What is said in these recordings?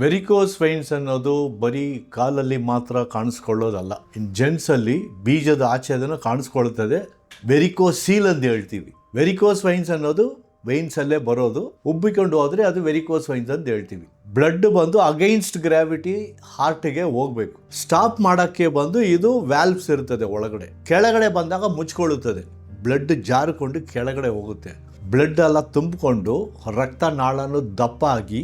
Varicose veins ಅನ್ನೋದು ಬರೀ ಕಾಲಲ್ಲಿ ಮಾತ್ರ ಕಾಣಿಸ್ಕೊಳ್ಳೋದಲ್ಲ. ಇನ್ ಜೆಂಟ್ಸಲ್ಲಿ ಬೀಜದ ಆಚೆ ಅದನ್ನು ಕಾಣಿಸ್ಕೊಳ್ತದೆ. ವೆರಿಕೋಸ್ ಸೀಲ್ ಅಂತ ಹೇಳ್ತೀವಿ. ವೆರಿಕೋಸ್ ವೈನ್ಸ್ ಅನ್ನೋದು ವೈನ್ಸ್ ಅಲ್ಲೇ ಬರೋದು. ಉಬ್ಬಿಕೊಂಡು ಹೋದರೆ ಅದು ವೆರಿಕೋಸ್ ವೈನ್ಸ್ ಅಂತ ಹೇಳ್ತೀವಿ. ಬ್ಲಡ್ ಬಂದು ಅಗೈನ್ಸ್ಟ್ ಗ್ರಾವಿಟಿ ಹಾರ್ಟಿಗೆ ಹೋಗ್ಬೇಕು. ಸ್ಟಾಪ್ ಮಾಡೋಕ್ಕೆ ಬಂದು ಇದು ವ್ಯಾಲ್ವ್ಸ್ ಇರ್ತದೆ ಒಳಗಡೆ. ಕೆಳಗಡೆ ಬಂದಾಗ ಮುಚ್ಕೊಳ್ಳುತ್ತದೆ. ಬ್ಲಡ್ ಜಾರಿಕೊಂಡು ಕೆಳಗಡೆ ಹೋಗುತ್ತೆ. ಬ್ಲಡ್ ಎಲ್ಲ ತುಂಬಿಕೊಂಡು ರಕ್ತ ನಾಳನ್ನು ದಪ್ಪ ಆಗಿ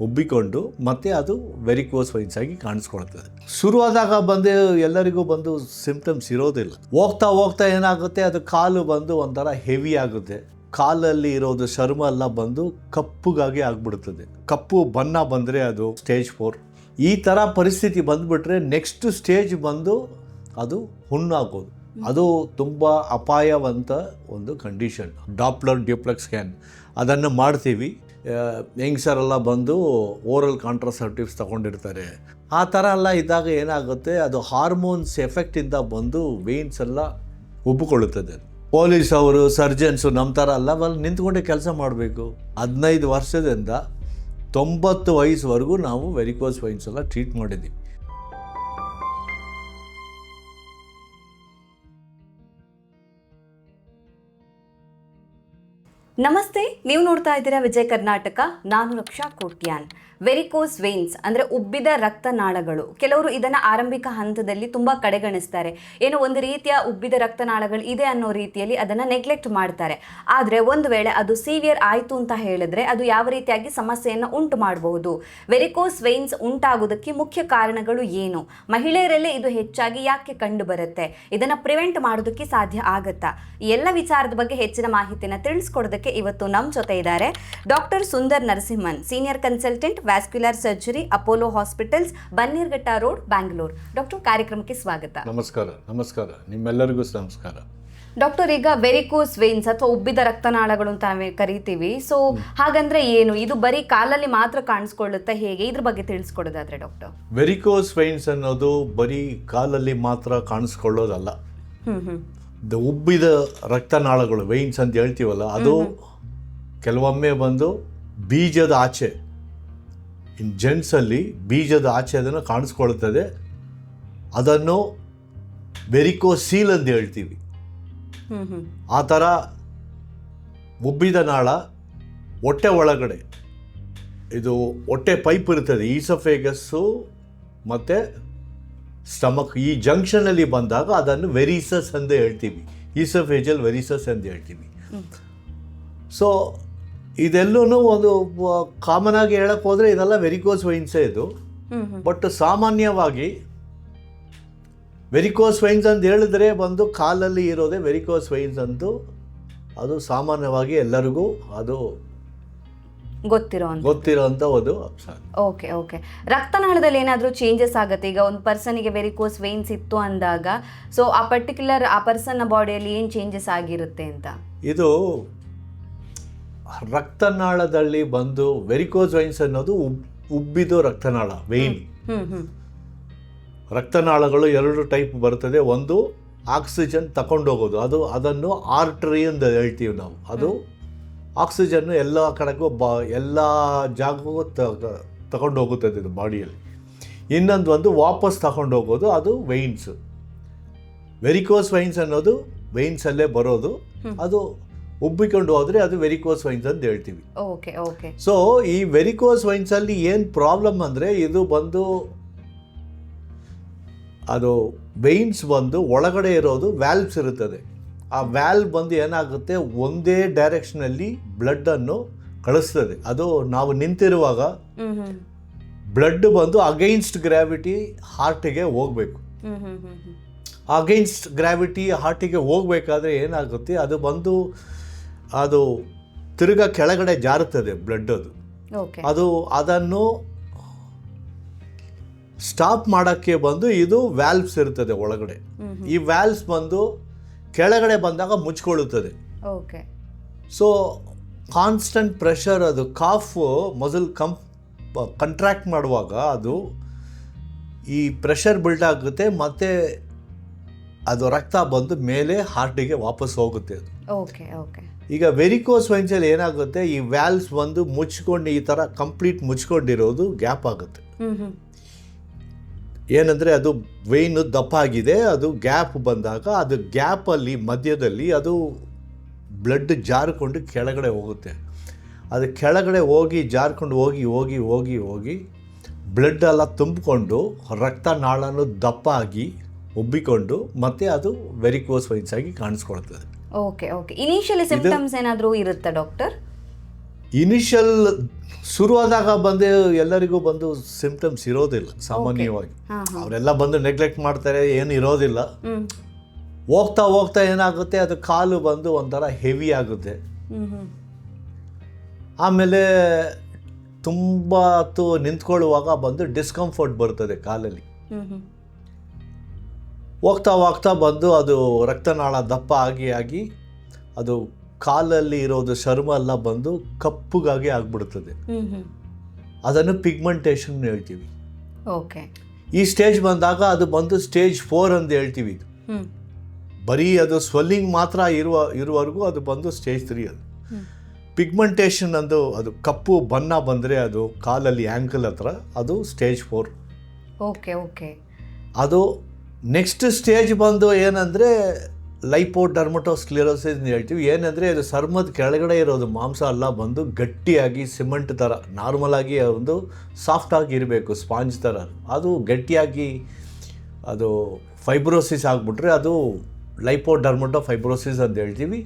ಉಬ್ಬಿಕೊಂಡು ಮತ್ತೆ ಅದು ವೆರಿಕೋಸ್ ವೈನ್ಸ್ ಆಗಿ ಕಾಣಿಸ್ಕೊಳ್ತದೆ. ಶುರುವಾದಾಗ ಬಂದು ಎಲ್ಲರಿಗೂ ಬಂದು ಸಿಂಪ್ಟಮ್ಸ್ ಇರೋದಿಲ್ಲ. ಹೋಗ್ತಾ ಹೋಗ್ತಾ ಏನಾಗುತ್ತೆ, ಅದು ಕಾಲು ಬಂದು ಒಂಥರ ಹೆವಿ ಆಗುತ್ತೆ. ಕಾಲಲ್ಲಿ ಇರೋದು ಚರ್ಮ ಎಲ್ಲ ಬಂದು ಕಪ್ಪುಗಾಗಿ ಆಗ್ಬಿಡ್ತದೆ. ಕಪ್ಪು ಬಣ್ಣ ಬಂದರೆ ಅದು ಸ್ಟೇಜ್ ಫೋರ್ ಈ ಥರ ಪರಿಸ್ಥಿತಿ ಬಂದುಬಿಟ್ರೆ ನೆಕ್ಸ್ಟ್ ಸ್ಟೇಜ್ ಬಂದು ಅದು ಹುಣ್ಣಾಗೋದು. ಅದು ತುಂಬ ಅಪಾಯವಂತ ಒಂದು ಕಂಡೀಷನ್ ಡಾಪ್ಲರ್ ಡ್ಯೂಪ್ಲೆಕ್ಸ್ ಸ್ಕ್ಯಾನ್ ಅದನ್ನು ಮಾಡ್ತೀವಿ. ಯಂಗ್ಸರೆಲ್ಲ ಬಂದು ಓರಲ್ ಕಾಂಟ್ರಾಸೆಪ್ಟಿವ್ಸ್ ತಗೊಂಡಿರ್ತಾರೆ. ಆ ಥರ ಎಲ್ಲ ಇದ್ದಾಗ ಏನಾಗುತ್ತೆ, ಅದು ಹಾರ್ಮೋನ್ಸ್ ಎಫೆಕ್ಟಿಂದ ಬಂದು ವೇನ್ಸ್ ಎಲ್ಲ ಉಬ್ಬಿಕೊಳ್ಳುತ್ತದೆ. ಪೊಲೀಸ್ ಅವರು, ಸರ್ಜನ್ಸು ನಮ್ಮ ಥರ ಅಲ್ಲ, ಅಲ್ಲಿ ನಿಂತ್ಕೊಂಡೆ ಕೆಲಸ ಮಾಡಬೇಕು. ಹದಿನೈದು ವರ್ಷದಿಂದ ತೊಂಬತ್ತು ವಯಸ್ಸುವರೆಗೂ ನಾವು ವೆರಿಕೋಸ್ ವೈನ್ಸ್ ಎಲ್ಲ ಟ್ರೀಟ್ ಮಾಡಿದ್ದೀವಿ. ನಮಸ್ತೆ ನೀವು ನೋಡ್ತಾ ಇದ್ದೀರಾ ವಿಜಯ ಕರ್ನಾಟಕ. ನಾನು ರಕ್ಷಾ ಕೋಟ್ಯಾನ್. ವೆರಿಕೋಸ್ ವೇನ್ಸ್ ಅಂದರೆ ಉಬ್ಬಿದ ರಕ್ತನಾಳಗಳು. ಕೆಲವರು ಇದನ್ನು ಆರಂಭಿಕ ಹಂತದಲ್ಲಿ ತುಂಬ ಕಡೆಗಣಿಸ್ತಾರೆ. ಏನೋ ಒಂದು ರೀತಿಯ ಉಬ್ಬಿದ ರಕ್ತನಾಳಗಳು ಇದೆ ಅನ್ನೋ ರೀತಿಯಲ್ಲಿ ಅದನ್ನು ನೆಗ್ಲೆಕ್ಟ್ ಮಾಡ್ತಾರೆ. ಆದರೆ ಒಂದು ವೇಳೆ ಅದು ಸೀವಿಯರ್ ಆಯಿತು ಅಂತ ಹೇಳಿದ್ರೆ ಅದು ಯಾವ ರೀತಿಯಾಗಿ ಸಮಸ್ಯೆಯನ್ನು ಉಂಟು ಮಾಡಬಹುದು ವೆರಿಕೋಸ್ ವೇನ್ಸ್ ಉಂಟಾಗೋದಕ್ಕೆ ಮುಖ್ಯ ಕಾರಣಗಳು ಏನು? ಮಹಿಳೆಯರಲ್ಲೇ ಇದು ಹೆಚ್ಚಾಗಿ ಯಾಕೆ ಕಂಡು ಬರುತ್ತೆ ಇದನ್ನು ಪ್ರಿವೆಂಟ್ ಮಾಡೋದಕ್ಕೆ ಸಾಧ್ಯ ಆಗುತ್ತಾ? ಎಲ್ಲ ವಿಚಾರದ ಬಗ್ಗೆ ಹೆಚ್ಚಿನ ಮಾಹಿತಿನ ತಿಳಿಸ್ಕೊಡೋದಕ್ಕೆ ಇವತ್ತು ನಮ್ಮ ಜೊತೆ ಇದ್ದಾರೆ doctor Sundar Narasimhan senior consultant vascular surgery Apollo hospitals Bannerghatta road Bangalore doctor ಕಾರ್ಯಕ್ರಮಕ್ಕೆ ಸ್ವಾಗತ. ನಮಸ್ಕಾರ ನಮಸ್ಕಾರ. ನಿಮ್ಮೆಲ್ಲರಿಗೂ ನಮಸ್ಕಾರ. ಡಾಕ್ಟರ್ ಈಗ ವೆರಿಕೋಸ್ ವೇನ್ಸ್ ಅಥವಾ ಉಬ್ಬಿದ ರಕ್ತನಾಳಗಳು ಅಂತ ನಾವೇ ಕರಿತೀವಿ. ಸೊ ಹಾಗಂದ್ರೆ ಏನು? ಇದು ಬರೀ ಕಾಲಲ್ಲಿ ಮಾತ್ರ ಕಾಣಿಸ್ಕೊಳ್ಳುತ್ತೆ ಹೇಗೆ? ಇದ್ರ ಬಗ್ಗೆ ತಿಳಿಸ್ಕೊಡೋದಾದ್ರೆ ಡಾಕ್ಟರ್ ವೆರಿಕೋಸ್ ವೇನ್ಸ್ ಅನ್ನೋದು ಬರೀ ಕಾಲಲ್ಲಿ ಮಾತ್ರ ಕಾಣಿಸ್ಕೊಳ್ಳೋದಲ್ಲ. ದ ಉಬ್ಬಿದ ರಕ್ತನಾಳಗಳು ವೈನ್ಸ್ ಅಂತ ಹೇಳ್ತೀವಲ್ಲ ಅದು ಕೆಲವೊಮ್ಮೆ ಬಂದು ಬೀಜದ ಆಚೆ ಜೆಂಟ್ಸಲ್ಲಿ ಬೀಜದ ಆಚೆ ಅದನ್ನು ಕಾಣಿಸ್ಕೊಳ್ತದೆ. ಅದನ್ನು ವೆರಿಕೋಸೀಲ್ ಅಂತ ಹೇಳ್ತೀವಿ. ಆ ಥರ ಉಬ್ಬಿದ ನಾಳ ಹೊಟ್ಟೆ ಒಳಗಡೆ. ಇದು ಹೊಟ್ಟೆ ಪೈಪ್ ಇರ್ತದೆ ಈಸಫೇಗಸ್ಸು ಮತ್ತು ಸ್ಟಮಕ್. ಈ ಜಂಕ್ಷನಲ್ಲಿ ಬಂದಾಗ ಅದನ್ನು ವೆರಿಸಸ್ ಅಂತ ಹೇಳ್ತೀವಿ. ಈಸಫೇಜಲ್ ವೆರಿಸಸ್ ಅಂತ ಹೇಳ್ತೀವಿ. ಸೊ ಇದೆಲ್ಲೂ ಒಂದು ಕಾಮನ್ ಆಗಿ ಹೇಳಕ್ಕೆ ಹೋದರೆ ಇದೆಲ್ಲ ವೆರಿಕೋಸ್ ವೈನ್ಸೇ ಇದು. ಬಟ್ ಸಾಮಾನ್ಯವಾಗಿ ವೆರಿಕೋಸ್ ವೈನ್ಸ್ ಅಂತ ಹೇಳಿದ್ರೆ ಬಂದು ಕಾಲಲ್ಲಿ ಇರೋದೇ ವೆರಿಕೋಸ್ ವೈನ್ಸ್ ಅಂತು ಅದು ಸಾಮಾನ್ಯವಾಗಿ ಎಲ್ಲರಿಗೂ ಅದು ಗೊತ್ತಿರೋ ಗೊತ್ತಿರೋಂಥ ಒಂದು ಓಕೆ ಓಕೆ. ರಕ್ತನಾಳದಲ್ಲಿ ಏನಾದರೂ ಚೇಂಜಸ್ ಆಗುತ್ತೆ? ಈಗ ಒಂದು ಪರ್ಸನಿಗೆ ವೆರಿಕೋಸ್ ವೈನ್ಸ್ ಇತ್ತು ಅಂದಾಗ ಸೊ ಆ ಪರ್ಟಿಕ್ಯುಲರ್ ಆ ಪರ್ಸನ್ನ ಬಾಡಿಯಲ್ಲಿ ಏನು ಚೇಂಜಸ್ ಆಗಿರುತ್ತೆ ಅಂತ? ಇದು ರಕ್ತನಾಳದಲ್ಲಿ ಬಂದು ವೆರಿಕೋಸ್ ವೈನ್ಸ್ ಅನ್ನೋದು ಉಬ್ ಉಬ್ಬಿದು ರಕ್ತನಾಳ ವೆಯ್ನ್ ಹ್ಮ್ ರಕ್ತನಾಳಗಳು ಎರಡು ಟೈಪ್ ಬರ್ತದೆ. ಒಂದು ಆಕ್ಸಿಜನ್ ತಗೊಂಡೋಗೋದು ಅದು ಅದನ್ನು ಆರ್ಟ್ರಿ ಅಂತ ಹೇಳ್ತೀವಿ ನಾವು. ಅದು ಆಕ್ಸಿಜನ್ ಎಲ್ಲ ಕಡೆಗೂ ಬಾ ಎಲ್ಲ ಜಾಗಕ್ಕೂ ತಗೊಂಡು ಹೋಗುತ್ತದೆ ಇದು ಬಾಡಿಯಲ್ಲಿ. ಇನ್ನೊಂದು ಒಂದು ವಾಪಸ್ ತಗೊಂಡು ಹೋಗೋದು ಅದು ವೈನ್ಸ್ ವೆರಿಕೋಸ್ ವೈನ್ಸ್ ಅನ್ನೋದು ವೈನ್ಸಲ್ಲೇ ಬರೋದು. ಅದು ಉಬ್ಬಿಕೊಂಡು ಹೋದರೆ ಅದು ವೆರಿಕೋಸ್ ವೈನ್ಸ್ ಅಂತ ಹೇಳ್ತೀವಿ. ಓಕೆ ಓಕೆ ಸೊ ಈ ವೆರಿಕೋಸ್ ವೈನ್ಸಲ್ಲಿ ಏನು ಪ್ರಾಬ್ಲಮ್ ಅಂದರೆ ಇದು ಬಂದು ಅದು ವೈನ್ಸ್ ಬಂದು ಒಳಗಡೆ ಇರೋದು ವ್ಯಾಲ್ವ್ಸ್ ಇರುತ್ತದೆ. ಆ ವ್ಯಾಲ್ವ್ ಬಂದು ಏನಾಗುತ್ತೆ? ಒಂದೇ ಡೈರೆಕ್ಷನಲ್ಲಿ ಬ್ಲಡ್ಡನ್ನು ಕಳಿಸ್ತದೆ. ಅದು ನಾವು ನಿಂತಿರುವಾಗ ಬ್ಲಡ್ ಬಂದು ಅಗೈನ್ಸ್ಟ್ ಗ್ರಾವಿಟಿ ಹಾರ್ಟಿಗೆ ಹೋಗಬೇಕು. ಅಗೈನ್ಸ್ಟ್ ಗ್ರಾವಿಟಿ ಹಾರ್ಟಿಗೆ ಹೋಗಬೇಕಾದ್ರೆ ಏನಾಗುತ್ತೆ? ಅದು ಬಂದು ಅದು ತಿರುಗ ಕೆಳಗಡೆ ಜಾರುತ್ತದೆ ಬ್ಲಡ್ ಅದು. ಅದು ಅದನ್ನು ಸ್ಟಾಪ್ ಮಾಡೋಕ್ಕೆ ಬಂದು ಇದು ವ್ಯಾಲ್ವ್ಸ್ ಇರ್ತದೆ ಒಳಗಡೆ. ಈ ವ್ಯಾಲ್ವ್ಸ್ ಬಂದು ಕೆಳಗಡೆ ಬಂದಾಗ ಮುಚ್ಕೊಳ್ಳುತ್ತದೆ. ಸೊ ಕಾನ್ಸ್ಟಂಟ್ ಪ್ರೆಷರ್ ಅದು ಕಾಫು ಮೊದಲು ಕಂಪ್ ಕಂಟ್ರಾಕ್ಟ್ ಮಾಡುವಾಗ ಅದು ಈ ಪ್ರೆಷರ್ ಬಿಲ್ಡ್ ಆಗುತ್ತೆ ಮತ್ತು ಅದು ರಕ್ತ ಬಂದು ಮೇಲೆ ಹಾರ್ಟಿಗೆ ವಾಪಸ್ ಹೋಗುತ್ತೆ ಅದು. ಓಕೆ ಓಕೆ ಈಗ ವೆರಿಕೋಸ್ ವೈನ್ಸಲ್ಲಿ ಏನಾಗುತ್ತೆ ಈ ವ್ಯಾಲ್ಸ್ ಬಂದು ಮುಚ್ಕೊಂಡು ಈ ಥರ ಕಂಪ್ಲೀಟ್ ಮುಚ್ಕೊಂಡಿರೋದು ಗ್ಯಾಪ್ ಆಗುತ್ತೆ. ಏನಂದರೆ ಅದು ವೆಯ್ನು ದಪ್ಪ ಆಗಿದೆ ಅದು ಗ್ಯಾಪ್ ಬಂದಾಗ ಅದು ಗ್ಯಾಪಲ್ಲಿ ಮಧ್ಯದಲ್ಲಿ ಅದು ಬ್ಲಡ್ ಜಾರಿಕೊಂಡು ಕೆಳಗಡೆ ಹೋಗುತ್ತೆ. ಅದು ಕೆಳಗಡೆ ಹೋಗಿ ಜಾರ್ಕೊಂಡು ಹೋಗಿ ಹೋಗಿ ಹೋಗಿ ಹೋಗಿ ಬ್ಲಡ್ ಎಲ್ಲ ತುಂಬಿಕೊಂಡು ರಕ್ತನಾಳನು ದಪ್ಪ ಆಗಿ ಉಬ್ಬಿಕೊಂಡು ಮತ್ತೆ ಅದು ವೆರಿಕೋಸ್ ವೈನ್ಸ್ ಆಗಿ ಕಾಣಿಸ್ಕೊಳ್ತದೆ. ಓಕೆ ಓಕೆ ಇನಿಷಿಯಲಿ ಸಿಂಪ್ಟಮ್ಸ್ ಏನಾದರೂ ಇರುತ್ತಾ ಡಾಕ್ಟರ್ ಇನಿಷಿಯಲ್ ಶುರುವಾದಾಗ ಬಂದು ಎಲ್ಲರಿಗೂ ಬಂದು ಸಿಂಪ್ಟಮ್ಸ್ ಇರೋದಿಲ್ಲ ಸಾಮಾನ್ಯವಾಗಿ. ಅವರೆಲ್ಲ ಬಂದು ನೆಗ್ಲೆಕ್ಟ್ ಮಾಡ್ತಾರೆ ಏನು ಇರೋದಿಲ್ಲ. ಹೋಗ್ತಾ ಹೋಗ್ತಾ ಏನಾಗುತ್ತೆ ಅದು ಕಾಲು ಬಂದು ಒಂಥರ ಹೆವಿ ಆಗುತ್ತೆ. ಆಮೇಲೆ ತುಂಬ ಹೊತ್ತು ನಿಂತ್ಕೊಳ್ಳುವಾಗ ಬಂದು ಡಿಸ್ಕಂಫರ್ಟ್ ಬರ್ತದೆ ಕಾಲಲ್ಲಿ. ಹೋಗ್ತಾ ಹೋಗ್ತಾ ಬಂದು ಅದು ರಕ್ತನಾಳ ದಪ್ಪ ಆಗಿ ಆಗಿ ಅದು ಕಾಲಲ್ಲಿ ಇರೋದು ಶರ್ಮ ಎಲ್ಲ ಬಂದು ಕಪ್ಪುಗಾಗಿ ಹ್ಮ್ ಅದನ್ನು ಪಿಗ್ಮೆಂಟೇಷನ್ ಹೇಳ್ತೀವಿ. ಓಕೆ. ಈ ಸ್ಟೇಜ್ ಬಂದಾಗ ಅದು ಬಂದು ಸ್ಟೇಜ್ ಫೋರ್ ಅಂತ ಹೇಳ್ತೀವಿ ಇದು. ಬರೀ ಅದು ಸ್ವೆಲ್ಲಿಂಗ್ ಮಾತ್ರ ಇರುವ ಇರುವವರೆಗೂ ಅದು ಬಂದು ಸ್ಟೇಜ್ ತ್ರೀ ಅದು. ಪಿಗ್ಮೆಂಟೇಷನ್ ಅಂದು ಅದು ಕಪ್ಪು ಬಣ್ಣ ಬಂದರೆ ಅದು ಕಾಲಲ್ಲಿ ಆ್ಯಂಕಲ್ ಹತ್ರ ಅದು ಸ್ಟೇಜ್ ಫೋರ್. Okay okay. ಅದು ನೆಕ್ಸ್ಟ್ ಸ್ಟೇಜ್ ಬಂದು ಏನಂದರೆ ಲೈಪೋ ಡರ್ಮಟೋಸ್ಕ್ಲಿರೋಸಿಸ್ ಅಂತ ಹೇಳ್ತೀವಿ. ಏನಂದರೆ ಇದು ಚರ್ಮದ ಕೆಳಗಡೆ ಇರೋದು ಮಾಂಸ ಎಲ್ಲ ಬಂದು ಗಟ್ಟಿಯಾಗಿ ಸಿಮೆಂಟ್ ಥರ ನಾರ್ಮಲಾಗಿ ಒಂದು ಸಾಫ್ಟಾಗಿ ಇರಬೇಕು ಸ್ಪಾಂಜ್ ಥರ ಅದು ಗಟ್ಟಿಯಾಗಿ ಅದು ಫೈಬ್ರೋಸಿಸ್ ಆಗಿಬಿಟ್ರೆ ಅದು ಲೈಪೋಡರ್ಮಟೋ ಫೈಬ್ರೋಸಿಸ್ ಅಂತ ಹೇಳ್ತೀವಿ.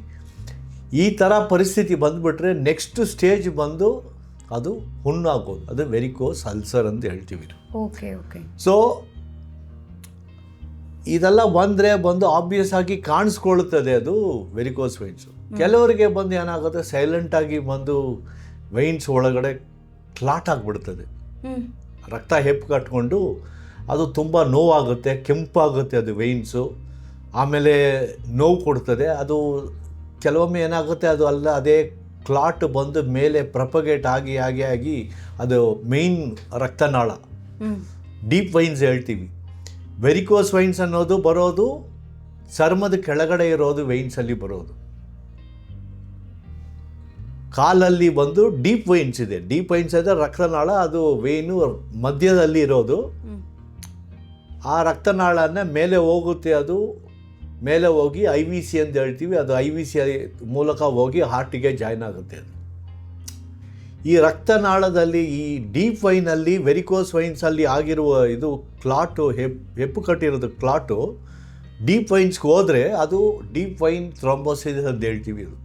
ಈ ಥರ ಪರಿಸ್ಥಿತಿ ಬಂದುಬಿಟ್ರೆ ನೆಕ್ಸ್ಟ್ ಸ್ಟೇಜ್ ಬಂದು ಅದು ಹುಣ್ಣಾಗೋದು. ಅದು ವೆರಿಕೋಸ್ ಅಲ್ಸರ್ ಅಂತ ಹೇಳ್ತೀವಿ. ಓಕೆ ಓಕೆ ಸೊ ಇದೆಲ್ಲ ಬಂದರೆ ಬಂದು ಆಬ್ವಿಯಸ್ ಆಗಿ ಕಾಣಿಸ್ಕೊಳ್ಳುತ್ತದೆ ಅದು ವೆರಿಕೋಸ್ ವೈನ್ಸು ಕೆಲವರಿಗೆ ಬಂದು ಏನಾಗುತ್ತೆ? ಸೈಲೆಂಟಾಗಿ ಬಂದು ವೈನ್ಸ್ ಒಳಗಡೆ ಕ್ಲಾಟ್ ಆಗಿಬಿಡ್ತದೆ. ರಕ್ತ ಹೆಪ್ಪು ಕಟ್ಕೊಂಡು ಅದು ತುಂಬ ನೋವಾಗುತ್ತೆ ಕೆಂಪಾಗುತ್ತೆ ಅದು ವೈನ್ಸು ಆಮೇಲೆ ನೋವು ಕೊಡ್ತದೆ. ಅದು ಕೆಲವೊಮ್ಮೆ ಏನಾಗುತ್ತೆ? ಅದು ಅಲ್ಲ ಅದೇ ಕ್ಲಾಟ್ ಬಂದು ಮೇಲೆ ಪ್ರಪಗೇಟ್ ಆಗಿ ಆಗಿ ಆಗಿ ಅದು ಮೇಯ್ನ್ ರಕ್ತನಾಳ. ಡೀಪ್ ವೈನ್ಸ್ ಹೇಳ್ತೀವಿ. ವೆರಿಕೋಸ್ ವೈನ್ಸ್ ಅನ್ನೋದು ಬರೋದು, ಚರ್ಮದ ಕೆಳಗಡೆ ಇರೋದು ವೈನ್ಸಲ್ಲಿ ಬರೋದು. ಕಾಲಲ್ಲಿ ಬಂದು ಡೀಪ್ ವೈನ್ಸ್ ಇದೆ. ಡೀಪ್ ವೈನ್ಸ್ ಅಂದರೆ ರಕ್ತನಾಳ, ಅದು ವೇನು ಮಧ್ಯದಲ್ಲಿ ಇರೋದು. ಆ ರಕ್ತನಾಳನ ಮೇಲೆ ಹೋಗುತ್ತೆ ಅದು, ಮೇಲೆ ಹೋಗಿ ಐ ವಿ ಸಿ ಅಂತ ಹೇಳ್ತೀವಿ, ಅದು ಐ ವಿ ಸಿ ಮೂಲಕ ಹೋಗಿ ಹಾರ್ಟಿಗೆ ಜಾಯ್ನ್ ಆಗುತ್ತೆ ಅದು. ಈ ರಕ್ತನಾಳದಲ್ಲಿ ಈ ಡೀಪ್ ವೈನಲ್ಲಿ ವೆರಿಕೋಸ್ ವೈನ್ಸಲ್ಲಿ ಆಗಿರುವ ಇದು ಕ್ಲಾಟು ಹೆಪ್ ಹೆಪ್ಪು ಕಟ್ಟಿರೋದು ಕ್ಲಾಟು ಡೀಪ್ ವೈನ್ಸ್ಗೆ ಹೋದರೆ ಅದು ಡೀಪ್ ವೈನ್ ಥ್ರಾಂಬೋಸಿಸ್ ಅಂತ ಹೇಳ್ತೀವಿ ಇದು.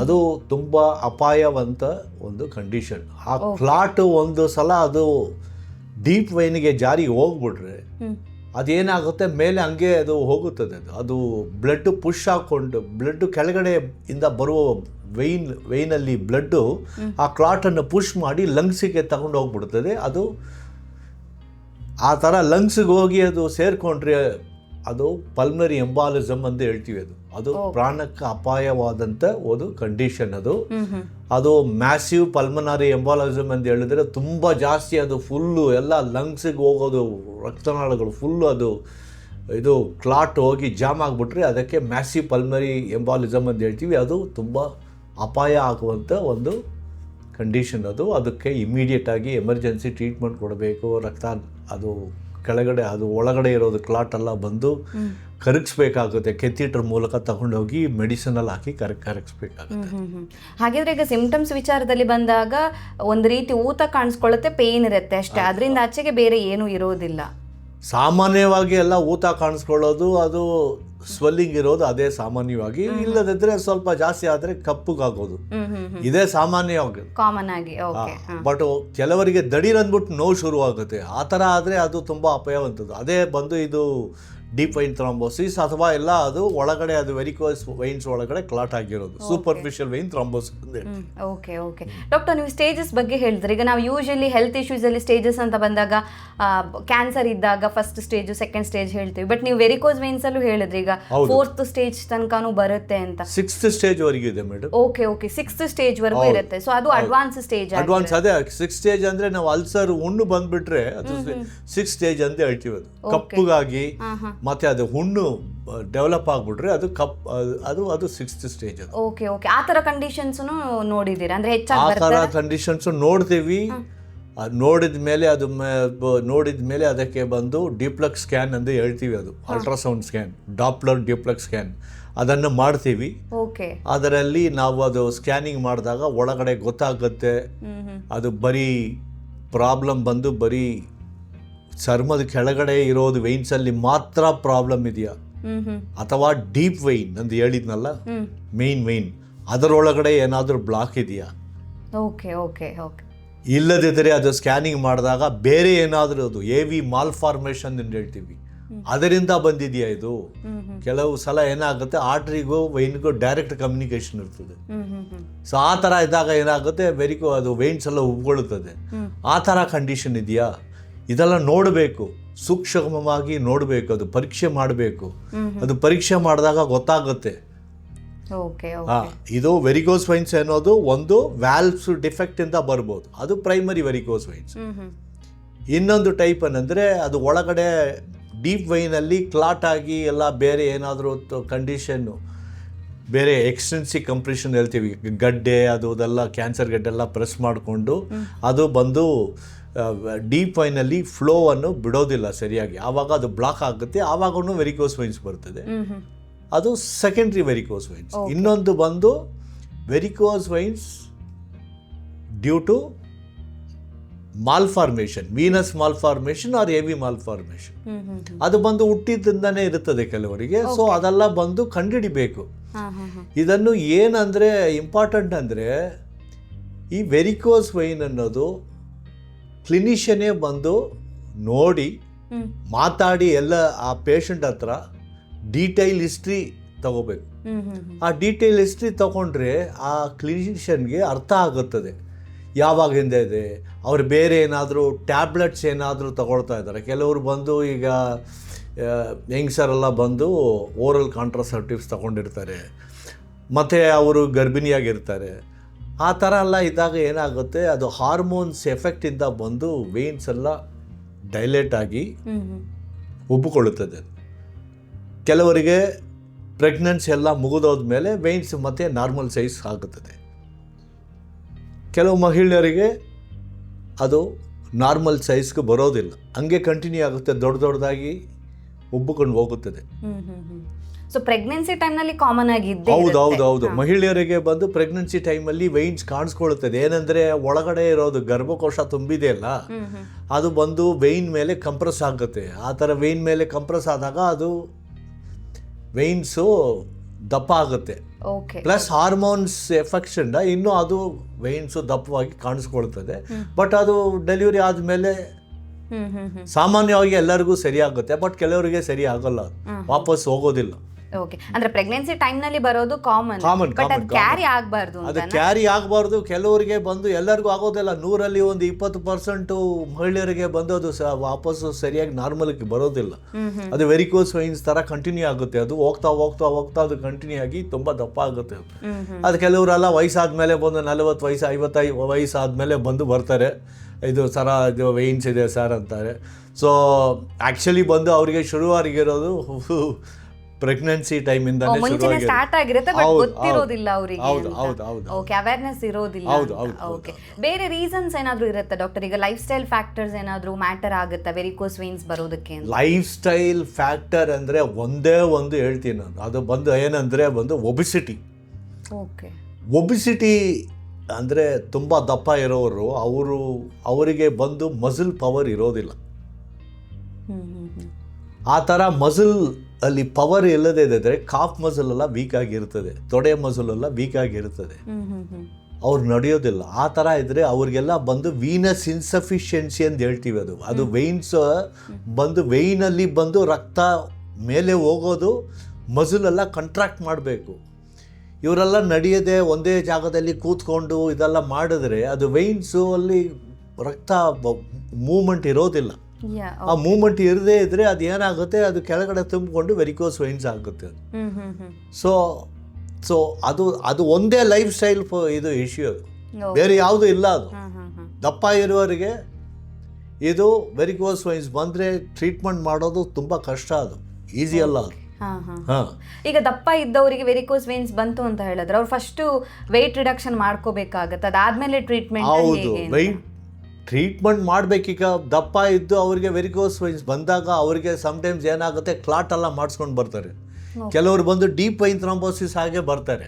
ಅದು ತುಂಬ ಅಪಾಯವಂತ ಒಂದು ಕಂಡೀಷನ್. ಆ ಕ್ಲಾಟು ಒಂದು ಸಲ ಅದು ಡೀಪ್ ವೈನಿಗೆ ಜಾರಿ ಹೋಗ್ಬಿಟ್ರೆ ಅದೇನಾಗುತ್ತೆ? ಮೇಲೆ ಹಂಗೆ ಅದು ಹೋಗುತ್ತದೆ ಅದು. ಅದು ಬ್ಲಡ್ ಪುಷ್ ಹಾಕ್ಕೊಂಡು ಬ್ಲಡ್ ಕೆಳಗಡೆ ಇಂದ ಬರುವ ವೈನ್ ವೈನಲ್ಲಿ ಬ್ಲಡ್ಡು ಆ ಕ್ಲಾಟನ್ನು ಪುಷ್ ಮಾಡಿ ಲಂಗ್ಸಿಗೆ ತಗೊಂಡು ಹೋಗ್ಬಿಡ್ತದೆ. ಅದು ಆ ಥರ ಲಂಗ್ಸಿಗೆ ಹೋಗಿ ಅದು ಸೇರಿಕೊಂಡ್ರೆ ಅದು ಪಲ್ಮರಿ ಎಂಬಾಲಿಸಮ್ ಅಂತ ಹೇಳ್ತೀವಿ ಅದು. ಅದು ಪ್ರಾಣಕ್ಕೆ ಅಪಾಯವಾದಂಥ ಒಂದು ಕಂಡೀಷನ್ ಅದು. ಅದು ಮ್ಯಾಸಿವ್ ಪಲ್ಮನಾರಿ ಎಂಬಾಲಿಸಮ್ ಅಂತ ಹೇಳಿದ್ರೆ ತುಂಬ ಜಾಸ್ತಿ ಅದು ಫುಲ್ಲು ಎಲ್ಲ ಲಂಗ್ಸಿಗೆ ಹೋಗೋದು ರಕ್ತನಾಳಗಳು ಫುಲ್ಲು ಅದು ಇದು ಕ್ಲಾಟ್ ಹೋಗಿ ಜಾಮ್ ಆಗಿಬಿಟ್ರೆ ಅದಕ್ಕೆ ಮ್ಯಾಸಿವ್ ಪಲ್ಮರಿ ಎಂಬಾಲಿಸಮ್ ಅಂತ ಹೇಳ್ತೀವಿ. ಅದು ತುಂಬ ಅಪಾಯ ಆಗುವಂಥ ಒಂದು ಕಂಡೀಷನ್ ಅದು. ಅದಕ್ಕೆ ಇಮಿಡಿಯೇಟಾಗಿ ಎಮರ್ಜೆನ್ಸಿ ಟ್ರೀಟ್ಮೆಂಟ್ ಕೊಡಬೇಕು ರಕ್ತ ಅದು ಕೆಳಗಡೆ ಅದು ಒಳಗಡೆ ಇರೋದು ಕ್ಲಾಟ್ ಎಲ್ಲ ಬಂದು ಕರಗಿಸ್ಬೇಕಾಗುತ್ತೆ. ಕೆಥೀಟರ್ ಮೂಲಕ ತಗೊಂಡೋಗಿ ಮೆಡಿಸಿನಲ್ಲಿ ಹಾಕಿ ಕರ ಕರಗಿಸ್ಬೇಕಾಗುತ್ತೆ. ಹಾಗಿದ್ರೆ ಈಗ ಸಿಂಪ್ಟಮ್ಸ್ ವಿಚಾರದಲ್ಲಿ ಬಂದಾಗ ಒಂದು ರೀತಿ ಊತ ಕಾಣಿಸ್ಕೊಳ್ಳುತ್ತೆ ಪೇಯ್ನ್ ಇರುತ್ತೆ ಅಷ್ಟೇ. ಅದರಿಂದ ಆಚೆಗೆ ಬೇರೆ ಏನೂ ಇರೋದಿಲ್ಲ. ಸಾಮಾನ್ಯವಾಗಿ ಎಲ್ಲ ಊತ ಕಾಣಿಸ್ಕೊಳ್ಳೋದು ಅದು ಸ್ವೆಲ್ಲಿಂಗ್ ಇರೋದು ಅದೇ ಸಾಮಾನ್ಯವಾಗಿ. ಇಲ್ಲದಿದ್ರೆ ಸ್ವಲ್ಪ ಜಾಸ್ತಿ ಆದ್ರೆ ಕಪ್ಪಗಾಗೋದು. ಆಗೋದು ಇದೇ ಸಾಮಾನ್ಯವಾಗಿ. ಕಾಮನ್ ಆಗಿ ಬಟ್ ಕೆಲವರಿಗೆ ದಡೀರ್ ಅಂದ್ಬಿಟ್ಟು ನೋವು ಶುರುವಾಗುತ್ತೆ. ಆ ಥರ ಆದರೆ ಅದು ತುಂಬ ಅಪಾಯವಂತದ್ದು. ಅದೇ ಬಂದು ಇದು ಡೀಪ್ ವೈನ್ ಥ್ರಾಂಬೋಸಿಸ್ ಅಥವಾ ಎಲ್ಲ ಅದು ಒಳಗಡೆ ಅದು ವೆರಿಕೋಸ್ ವೈನ್ಸ್ ಒಳಗಡೆ ಕ್ಲಾಟ್ ಆಗಿರೋದು. ಸೂಪರ್ಫಿಷಿಯಲ್ ವೈನ್ ಥ್ರಾಂಬೋಸಿಸ್ ಅಂತ ಓಕೆ ಓಕೆ ಡಾಕ್ಟರ್ ನೀವು ಸ್ಟೇಜಸ್ ಬಗ್ಗೆ ಹೇಳಿದ್ರೆ. ಈಗ ನಾವು ಯೂಶಲಿ ಹೆಲ್ತ್ ಇಶ್ಯೂಸಲ್ಲಿ ಸ್ಟೇಜಸ್ ಅಂತ ಬಂದಾಗ ಕ್ಯಾನ್ಸರ್ ಇದ್ದಾಗ ಫಸ್ಟ್ ಸ್ಟೇಜ್ ಸೆಕೆಂಡ್ ಸ್ಟೇಜ್ ಹೇಳ್ತೀವಿ. ಬಟ್ ನೀವು ವೆರಿಕೋಸ್ ವೈನ್ಸ್ ಅಲ್ಲೂ ಹೇಳಿದ್ರಿ. ಈಗ ಫೋರ್ತ್ ಸ್ಟೇಜ್ ತನಕನೂ ಬರುತ್ತೆ ಅಂತ. ಸಿಕ್ಸ್ತ್ ಸ್ಟೇಜ್ವರೆಗೆ ಇದೆ madam okay okay sixth stage ವರೆಗೂ ಇರುತ್ತೆ. ಸೊ ಅದು ಅಡ್ವಾನ್ಸ್ ಸ್ಟೇಜ್ ಅಡ್ವಾನ್ಸ್ ಅದೇ ಸಿಕ್ಸ್ ಸ್ಟೇಜ್ ಅಂದ್ರೆ ನಾವು ಅಲ್ಸರ್ ಉಣ್ಣು ಬಂದ್ಬಿಟ್ರೆ ಅದು ಸಿಕ್ಸ್ ಸ್ಟೇಜ್ ಅಂತ ಹೇಳ್ತೀವಿ ಅದು. ಕಪ್ಪುಗಾಗಿ ಮತ್ತು ಅದು ಹುಣ್ಣು ಡೆವಲಪ್ ಆಗಿಬಿಟ್ರೆ ಅದು ಕಪ್ ಅದು- ಅದು ಸಿಕ್ಸ್ತ್ ಸ್ಟೇಜ್ ಅದು. Okay okay. ಆ ಥರ ಕಂಡೀಷನ್ಸ್ ನೋಡಿದ್ದೀರಾ? ಅಂದ್ರೆ ಆ ಹೆಚ್ಚಾಗಿ ಥರ ಕಂಡೀಷನ್ಸು ನೋಡ್ತೀವಿ. ಅದು ನೋಡಿದ ಮೇಲೆ ಅದು ನೋಡಿದ ಮೇಲೆ ಅದಕ್ಕೆ ಬಂದು ಡಿಪ್ಲಕ್ ಸ್ಕ್ಯಾನ್ ಅಂತ ಹೇಳ್ತೀವಿ ಅದು. Ultrasound scan Doppler duplex scan ಅದನ್ನು ಮಾಡ್ತೀವಿ. ಓಕೆ. ಅದರಲ್ಲಿ ನಾವು ಅದು ಸ್ಕ್ಯಾನಿಂಗ್ ಮಾಡಿದಾಗ ಒಳಗಡೆ ಗೊತ್ತಾಗುತ್ತೆ. ಅದು ಬರೀ ಪ್ರಾಬ್ಲಮ್ ಬಂದು ಬರೀ ಚರ್ಮದ ಕೆಳಗಡೆ ಇರೋದು ವೆಯ್ನ್ಸಲ್ಲಿ ಮಾತ್ರ ಪ್ರಾಬ್ಲಮ್ ಇದೆಯಾ? ಅಥವಾ ಡೀಪ್ ವೈನ್ ಅಂತ ಹೇಳಿದ್ನಲ್ಲ? ಮೇನ್ ವೈನ್ ಅದರೊಳಗಡೆ ಏನಾದರೂ ಬ್ಲಾಕ್ ಇದೆಯಾ? ಓಕೆ ಓಕೆ ಓಕೆ ಇಲ್ಲದಿದ್ದರೆ ಅದು ಸ್ಕ್ಯಾನಿಂಗ್ ಮಾಡಿದಾಗ ಬೇರೆ ಏನಾದರೂ ಅದು ಎ ವಿ ಮಾಲ್ಫಾರ್ಮೇಷನ್ ಅಂತ ಹೇಳ್ತೀವಿ. ಅದರಿಂದ ಬಂದಿದೆಯಾ ಇದು? ಕೆಲವು ಸಲ ಏನಾಗುತ್ತೆ ಆರ್ಟ್ರಿಗೂ ವೈನ್ಗೂ ಡೈರೆಕ್ಟ್ ಕಮ್ಯುನಿಕೇಶನ್ ಇರ್ತದೆ. ಸೊ ಆ ಥರ ಇದ್ದಾಗ ಏನಾಗುತ್ತೆ ವೆರಿಗೂ ಅದು ವೈನ್ಸ್ ಎಲ್ಲ ಉಬ್ಗೊಳ್ಳುತ್ತದೆ ಆ ಥರ ಕಂಡೀಷನ್ ಇದೆಯಾ? ಇದೆಲ್ಲ ನೋಡಬೇಕು ಸೂಕ್ಷ್ಮವಾಗಿ ನೋಡಬೇಕು ಅದು ಪರೀಕ್ಷೆ ಮಾಡಬೇಕು. ಅದು ಪರೀಕ್ಷೆ ಮಾಡಿದಾಗ ಗೊತ್ತಾಗುತ್ತೆ. ಇದು ವೆರಿಗೋಸ್ ವೈನ್ಸ್ ಅನ್ನೋದು ಒಂದು ವ್ಯಾಲ್ವ್ಸ್ ಡಿಫೆಕ್ಟ್ ಇಂದ ಬರ್ಬೋದು. ಅದು ಪ್ರೈಮರಿ ವೆರಿಗೋಸ್ ವೈನ್ಸ್ ಇನ್ನೊಂದು ಟೈಪ್ ಅನ್ನಂದ್ರೆ ಅದು ಒಳಗಡೆ ಡೀಪ್ ವೈನಲ್ಲಿ ಕ್ಲಾಟ್ ಆಗಿ ಎಲ್ಲ ಬೇರೆ ಏನಾದರೂ ಕಂಡೀಷನ್ನು ಬೇರೆ ಎಕ್ಸ್ಟೆನ್ಸಿ ಕಂಪ್ರೆಷನ್ ಹೇಳ್ತೀವಿ. ಗಡ್ಡೆ ಅದು ಅದೆಲ್ಲ ಕ್ಯಾನ್ಸರ್ ಗಡ್ಡೆಲ್ಲ ಪ್ರೆಸ್ ಮಾಡಿಕೊಂಡು ಅದು ಬಂದು ಡೀಪ್ ವೈನಲ್ಲಿ ಫ್ಲೋವನ್ನು ಬಿಡೋದಿಲ್ಲ ಸರಿಯಾಗಿ. ಆವಾಗ ಅದು ಬ್ಲಾಕ್ ಆಗುತ್ತೆ ಆವಾಗ ವೆರಿಕೋಸ್ ವೈನ್ಸ್ ಬರ್ತದೆ. ಅದು ಸೆಕೆಂಡ್ರಿ ವೆರಿಕೋಸ್ ವೈನ್ಸ್ ಇನ್ನೊಂದು ಬಂದು varicose veins due to malformation venous malformation or A V malformation ಅದು ಬಂದು ಹುಟ್ಟಿದ್ದಿಂದನೇ ಇರುತ್ತದೆ ಕೆಲವರಿಗೆ. ಸೊ ಅದೆಲ್ಲ ಬಂದು ಕಂಡುಹಿಡಿಬೇಕು. ಇದನ್ನು ಏನಂದರೆ ಇಂಪಾರ್ಟೆಂಟ್ ಅಂದರೆ ಈ ವೆರಿಕೋಸ್ ವೈನ್ ಅನ್ನೋದು ಕ್ಲಿನಿಷಿಯನೇ ಬಂದು ನೋಡಿ ಮಾತಾಡಿ ಎಲ್ಲ ಆ ಪೇಷಂಟ್ ಹತ್ರ ಡೀಟೈಲ್ ಹಿಸ್ಟ್ರಿ ತಗೋಬೇಕು. ಆ ಡೀಟೈಲ್ ಹಿಸ್ಟ್ರಿ ತಗೊಂಡ್ರೆ ಆ ಕ್ಲಿನಿಷಿಯನ್ಗೆ ಅರ್ಥ ಆಗುತ್ತದೆ. ಯಾವಾಗಿಂದ ಇದೆ? ಅವ್ರು ಬೇರೆ ಏನಾದರೂ ಟ್ಯಾಬ್ಲೆಟ್ಸ್ ಏನಾದರೂ ತಗೊಳ್ತಾ ಇದ್ದಾರೆ. ಕೆಲವರು ಬಂದು ಈಗ ಯಂಗ್ಸರೆಲ್ಲ ಬಂದು ಓರಲ್ ಕಾಂಟ್ರಾಸೆಪ್ಟಿವ್ಸ್ ತಗೊಂಡಿರ್ತಾರೆ. ಮತ್ತು ಅವರು ಗರ್ಭಿಣಿಯಾಗಿರ್ತಾರೆ. ಆ ಥರ ಎಲ್ಲ ಇದ್ದಾಗ ಏನಾಗುತ್ತೆ ಅದು ಹಾರ್ಮೋನ್ಸ್ ಎಫೆಕ್ಟಿಂದ ಬಂದು ವೇನ್ಸ್ ಎಲ್ಲ ಡೈಲೇಟ್ ಆಗಿ ಒಪ್ಪಿಕೊಳ್ಳುತ್ತದೆ ಕೆಲವರಿಗೆ ಪ್ರೆಗ್ನೆನ್ಸಿ ಎಲ್ಲ ಮುಗಿದೋದ್ಮೇಲೆ ವೇನ್ಸ್ ಮತ್ತೆ ನಾರ್ಮಲ್ ಸೈಜ್ ಆಗುತ್ತದೆ. ಕೆಲವು ಮಹಿಳೆಯರಿಗೆ ಅದು ನಾರ್ಮಲ್ ಸೈಜ್ಗೆ ಬರೋದಿಲ್ಲ. ಹಂಗೆ ಕಂಟಿನ್ಯೂ ಆಗುತ್ತೆ ದೊಡ್ಡ ದೊಡ್ಡದಾಗಿ ಉಬ್ಬಿಕೊಂಡು ಹೋಗುತ್ತದೆ. ಸೊ ಪ್ರೆಗ್ನೆನ್ಸಿ ಟೈಮ್ನಲ್ಲಿ ಕಾಮನ್ ಆಗಿ ಇದ್ದೇ ಹೌದು ಹೌದು ಹೌದು. ಮಹಿಳೆಯರಿಗೆ ಬಂದು ಪ್ರೆಗ್ನೆನ್ಸಿ ಟೈಮಲ್ಲಿ ವೈನ್ಸ್ ಕಾಣಿಸ್ಕೊಳ್ಳುತ್ತದೆ ಏನಂದ್ರೆ ಒಳಗಡೆ ಇರೋದು ಗರ್ಭಕೋಶ ತುಂಬಿದೆಯಲ್ಲ ಹ್ಮ್ ಹ್ಮ್. ಅದು ಬಂದು ವೈನ್ ಮೇಲೆ ಕಂಪ್ರೆಸ್ ಆಗುತ್ತೆ. ಆ ಥರ ವೈನ್ ಮೇಲೆ ಕಂಪ್ರೆಸ್ ಆದಾಗ ಅದು ವೈನ್ಸು ದಪ್ಪ ಆಗುತ್ತೆ. ಪ್ಲಸ್ ಹಾರ್ಮೋನ್ಸ್ ಎಫೆಕ್ಷನ್ ಇನ್ನೂ ಅದು ವೈನ್ಸು ದಪ್ಪವಾಗಿ ಕಾಣಿಸ್ಕೊಳ್ತದೆ. ಬಟ್ ಅದು ಡೆಲಿವರಿ ಆದಮೇಲೆ ಸಾಮಾನ್ಯವಾಗಿ ಎಲ್ಲರಿಗೂ ಸರಿಯಾಗುತ್ತೆ ಬಟ್ ಕೆಲವರಿಗೆ ಸರಿ ಆಗಲ್ಲ. ವಾಪಸ್ ಹೋಗೋದಿಲ್ಲ. ಓಕೆ ಅಂದ್ರೆ ಪ್ರೆಗ್ನೆನ್ಸಿ ಟೈಮ್ನಲ್ಲಿ ಬರೋದು ಕಾಮನ್ ಬಟ್ ಅದು ಕ್ಯಾರಿ ಆಗ್ಬಾರ್ದು ಅದು ಕ್ಯಾರಿ ಆಗಬಾರ್ದು. ಕೆಲವರಿಗೆ ಬಂದು ಎಲ್ಲರಿಗೂ ಆಗೋದಿಲ್ಲ. ನೂರಲ್ಲಿ ಒಂದು ಇಪ್ಪತ್ತು ಪರ್ಸೆಂಟು ಮಹಿಳೆಯರಿಗೆ ಬಂದು ಅದು ಸ ವಾಪಸ್ಸು ಸರಿಯಾಗಿ ನಾರ್ಮಲ್ ಬರೋದಿಲ್ಲ. ಅದು ವೆರಿಕೋಸ್ ವೈನ್ಸ್ ಥರ ಕಂಟಿನ್ಯೂ ಆಗುತ್ತೆ. ಅದು ಹೋಗ್ತಾ ಹೋಗ್ತಾ ಹೋಗ್ತಾ ಅದು ಕಂಟಿನ್ಯೂ ಆಗಿ ತುಂಬಾ ದಪ್ಪ ಆಗುತ್ತೆ. ಅದು ಕೆಲವರೆಲ್ಲ ವಯಸ್ಸಾದ್ಮೇಲೆ ಬಂದು ನಲವತ್ತು ವಯಸ್ಸು ಐವತ್ತೈ ವಯಸ್ಸಾದ್ಮೇಲೆ ಬಂದು ಬರ್ತಾರೆ. ಇದು ಸರ ಇದು ವೈನ್ಸ್ ಇದೆ ಸರ್ ಅಂತಾರೆ. ಸೊ ಆ್ಯಕ್ಚುಲಿ ಬಂದು ಅವರಿಗೆ ಶುರುವಾಗಿರೋದು ಪ್ರೆಗ್ನೆನ್ಸಿ ಟೈಮ್ ಮುಂಚೆನೆ ಸ್ಟಾರ್ಟ್ ಆಗಿರುತ್ತೆ ಬಟ್ ಗೊತ್ತಿರೋದಿಲ್ಲ ಅವರಿಗೆ ಹೌದು ಹೌದು ಹೌದು ಓಕೆ ಅವೇರ್ನೆಸ್ ಇರೋದಿಲ್ಲ ಹೌದು, ಹೌದು, ಓಕೆ ಬೇರೆ ರೀಸನ್ಸ್ ಏನಾದ್ರು ಇರುತ್ತೆ ಡಾಕ್ಟರ್ ಈಗ ಲೈಫ್ ಸ್ಟೈಲ್ ಫ್ಯಾಕ್ಟರ್ಸ್ ಏನಾದ್ರು ಮ್ಯಾಟರ್ ಆಗುತ್ತಾ? ವೆರಿಕೋಸ್ ವೇನ್ಸ್ ಬರೋದಕ್ಕೆ ಲೈಫ್ ಸ್ಟೈಲ್ ಫ್ಯಾಕ್ಟರ್ ಅಂದರೆ ಒಂದೇ ಒಂದು ಹೇಳ್ತೀನಿ ನಾನು. ಅದು ಬಂದು ಏನಂದರೆ ಬಂದು ಒಬಿಸಿಟಿ ಓಕೆ ಒಬಿಸಿಟಿ ಅಂದರೆ ತುಂಬ ದಪ್ಪ ಇರೋರು ಅವರು ಅವರಿಗೆ ಬಂದು ಮಸಲ್ ಪವರ್ ಇರೋದಿಲ್ಲ. ಆ ಥರ ಮಸಲ್ ಅಲ್ಲಿ ಪವರ್ ಇಲ್ಲದೇ ಇದ್ದರೆ ಕಾಫ್ ಮಸಲ್ ಎಲ್ಲ ವೀಕ್ ಆಗಿರ್ತದೆ ತೊಡೆ ಮಸಲ್ ಎಲ್ಲ ವೀಕ್ ಆಗಿರ್ತದೆ. ಅವ್ರು ನಡೆಯೋದಿಲ್ಲ. ಆ ಥರ ಇದ್ದರೆ ಅವ್ರಿಗೆಲ್ಲ ಬಂದು ವೀನಸ್ ಇನ್ಸಫಿಷಿಯನ್ಸಿ ಅಂತ ಹೇಳ್ತೀವಿ ಅದು. ಅದು ವೆಯ್ನ್ಸ್ ಬಂದು ವೆಯ್ನಲ್ಲಿ ಬಂದು ರಕ್ತ ಮೇಲೆ ಹೋಗೋದು ಮಸಲೆಲ್ಲ ಕಂಟ್ರಾಕ್ಟ್ ಮಾಡಬೇಕು. ಇವರೆಲ್ಲ ನಡೆಯದೆ ಒಂದೇ ಜಾಗದಲ್ಲಿ ಕೂತ್ಕೊಂಡು ಇದೆಲ್ಲ ಮಾಡಿದ್ರೆ ಅದು ವೆಯ್ನ್ಸು ಅಲ್ಲಿ ರಕ್ತ ಮೂಮೆಂಟ್ ಇರೋದಿಲ್ಲ. ಆ ಮೂಮೆಂಟ್ ಇರದೇ ಇದ್ದರೆ ಅದು ಏನಾಗುತ್ತೆ? ಅದು ಕೆಳಗಡೆ ತುಂಬಿಕೊಂಡು ವೆರಿಕೋಸ್ ವೈನ್ಸ್ ಆಗುತ್ತೆ. ಸೊ ಸೊ ಅದು ಅದು ಒಂದೇ ಲೈಫ್ ಸ್ಟೈಲ್ ಇದು ಇಶ್ಯೂ ಅದು. ಬೇರೆ ಯಾವುದು ಇಲ್ಲ ಅದು. ದಪ್ಪ ಇರುವವರಿಗೆ ಇದು ವೆರಿಕೋಸ್ ವೈನ್ಸ್ ಬಂದರೆ ಟ್ರೀಟ್ಮೆಂಟ್ ಮಾಡೋದು ತುಂಬ ಕಷ್ಟ ಅದು. ಈಸಿ ಅಲ್ಲ ಅದು. ಈಗ ದಪ್ಪ ಇದ್ದವರಿಗೆ ವೆರಿಕೋಸ್ ವೈನ್ಸ್ ಬಂತು ಅಂತ ಹೇಳಿದ್ರೆ ಅವ್ರು ಫಸ್ಟ್ ವೆಯ್ಟ್ ರಿಡಕ್ಷನ್ ಮಾಡ್ಕೋಬೇಕಾಗತ್ತೆ. ಅದಾದ್ಮೇಲೆ ಟ್ರೀಟ್ಮೆಂಟ್ ಹೌದು. ವೈಟ್ ಟ್ರೀಟ್ಮೆಂಟ್ ಮಾಡಬೇಕೀಗ. ದಪ್ಪ ಇದ್ದು ಅವರಿಗೆ ವೆರಿಕೋಸ್ ವೈನ್ಸ್ ಬಂದಾಗ ಅವರಿಗೆ ಸಮಟೈಮ್ಸ್ ಏನಾಗುತ್ತೆ ಕ್ಲಾಟ್ ಎಲ್ಲ ಮಾಡಿಸ್ಕೊಂಡು ಬರ್ತಾರೆ. ಕೆಲವರು ಬಂದು ಡೀಪ್ ವೈನ್ ಥ್ರಾಂಬೋಸಿಸ್ ಹಾಗೆ ಬರ್ತಾರೆ.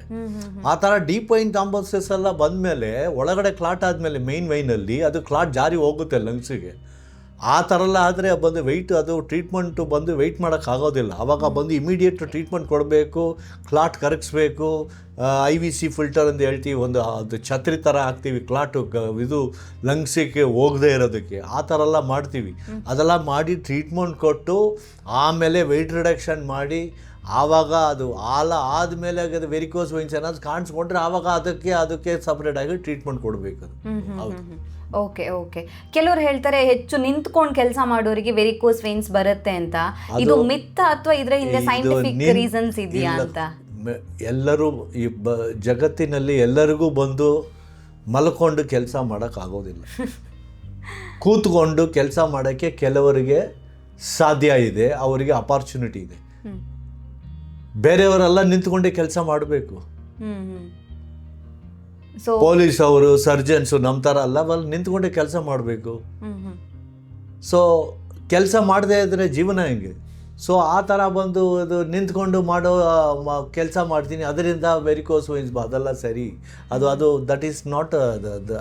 ಆ ಥರ ಡೀಪ್ ವೈನ್ ಥ್ರಾಂಬೋಸಿಸ್ ಎಲ್ಲ ಬಂದಮೇಲೆ ಒಳಗಡೆ ಕ್ಲಾಟ್ ಆದಮೇಲೆ ಮೇನ್ ವೈನಲ್ಲಿ ಅದು ಕ್ಲಾಟ್ ಜಾರಿ ಹೋಗುತ್ತೆ ಲಂಗ್ಸಿಗೆ. ಆ ಥರ ಎಲ್ಲ ಆದರೆ ಬಂದು ವೆಯ್ಟ್ ಅದು ಟ್ರೀಟ್ಮೆಂಟು ಬಂದು ವೆಯ್ಟ್ ಮಾಡೋಕ್ಕಾಗೋದಿಲ್ಲ ಆವಾಗ ಬಂದು ಇಮಿಡಿಯೇಟ್ ಟ್ರೀಟ್ಮೆಂಟ್ ಕೊಡಬೇಕು ಕ್ಲಾಟ್ ಕರಗಿಸ್ಬೇಕು ಐ ವಿ ಸಿ ಫಿಲ್ಟರ್ ಅಂತ ಹೇಳ್ತೀವಿ ಒಂದು ಅದು ಛತ್ರಿ ಥರ ಹಾಕ್ತೀವಿ ಕ್ಲಾಟು ಇದು ಲಂಗ್ಸಿಗೆ ಹೋಗದೇ ಇರೋದಕ್ಕೆ. ಆ ಥರ ಎಲ್ಲ ಮಾಡ್ತೀವಿ ಅದೆಲ್ಲ ಮಾಡಿ ಟ್ರೀಟ್ಮೆಂಟ್ ಕೊಟ್ಟು ಆಮೇಲೆ ವೆಯ್ಟ್ ರಿಡಕ್ಷನ್ ಮಾಡಿ ಆವಾಗ ಅದು ಆಲ ಆದಮೇಲೆ ಅದು ವೆರಿಕೋಸ್ ವೈನ್ಸ್ ಏನಾದ್ರು ಕಾಣಿಸ್ಕೊಂಡ್ರೆ ಆವಾಗ ಅದಕ್ಕೆ ಅದಕ್ಕೆ ಸಪ್ರೇಟಾಗಿ ಟ್ರೀಟ್ಮೆಂಟ್ ಕೊಡಬೇಕು ಅದು. ಹೌದು. ಓಕೆ ಓಕೆ ಕೆಲವರು ಹೇಳ್ತಾರೆ ಹೆಚ್ಚು ನಿಂತ್ಕೊಂಡು ಕೆಲಸ ಮಾಡೋರಿಗೆ ವೆರಿಕೋಸ್ ವೇನ್ಸ್ ಬರುತ್ತೆ ಅಂತ. ಇದು ಮಿತ್ತ ಅಥವಾ ಇದರ ಹಿಂದೆ ಸೈಂಟಿಫಿಕ್ ರೀಸನ್ಸ್ ಇದೆಯಾ ಅಂತ? ಎಲ್ಲರೂ ಈ ಬ ಜಗತ್ತಿನಲ್ಲಿ ಎಲ್ಲರಿಗೂ ಬಂದು ಮಲ್ಕೊಂಡು ಕೆಲಸ ಮಾಡೋಕ್ಕಾಗೋದಿಲ್ಲ ಕೂತ್ಕೊಂಡು ಕೆಲಸ ಮಾಡೋಕ್ಕೆ ಕೆಲವರಿಗೆ ಸಾಧ್ಯ ಇದೆ ಅವರಿಗೆ ಅಪಾರ್ಚುನಿಟಿ ಇದೆ. ಬೇರೆಯವರೆಲ್ಲ ನಿಂತ್ಕೊಂಡೇ ಕೆಲಸ ಮಾಡಬೇಕು. ಪೊಲೀಸ್ ಅವರು ಸರ್ಜನ್ಸು ನಮ್ಮ ಥರ ಅಲ್ಲ ಅಲ್ಲಿ ನಿಂತ್ಕೊಂಡೆ ಕೆಲಸ ಮಾಡಬೇಕು. ಸೊ ಕೆಲಸ ಮಾಡದೇ ಇದ್ರೆ ಜೀವನ ಹೆಂಗೆ? ಸೊ ಆ ಥರ ಬಂದು ಅದು ನಿಂತ್ಕೊಂಡು ಮಾಡೋ ಕೆಲಸ ಮಾಡ್ತೀನಿ. ಅದರಿಂದ ವೆರಿಕೋಸ್ ವೈನ್ಸ್ ಅದೆಲ್ಲ ಸರಿ. ಅದು ಅದು ದಟ್ ಈಸ್ ನಾಟ್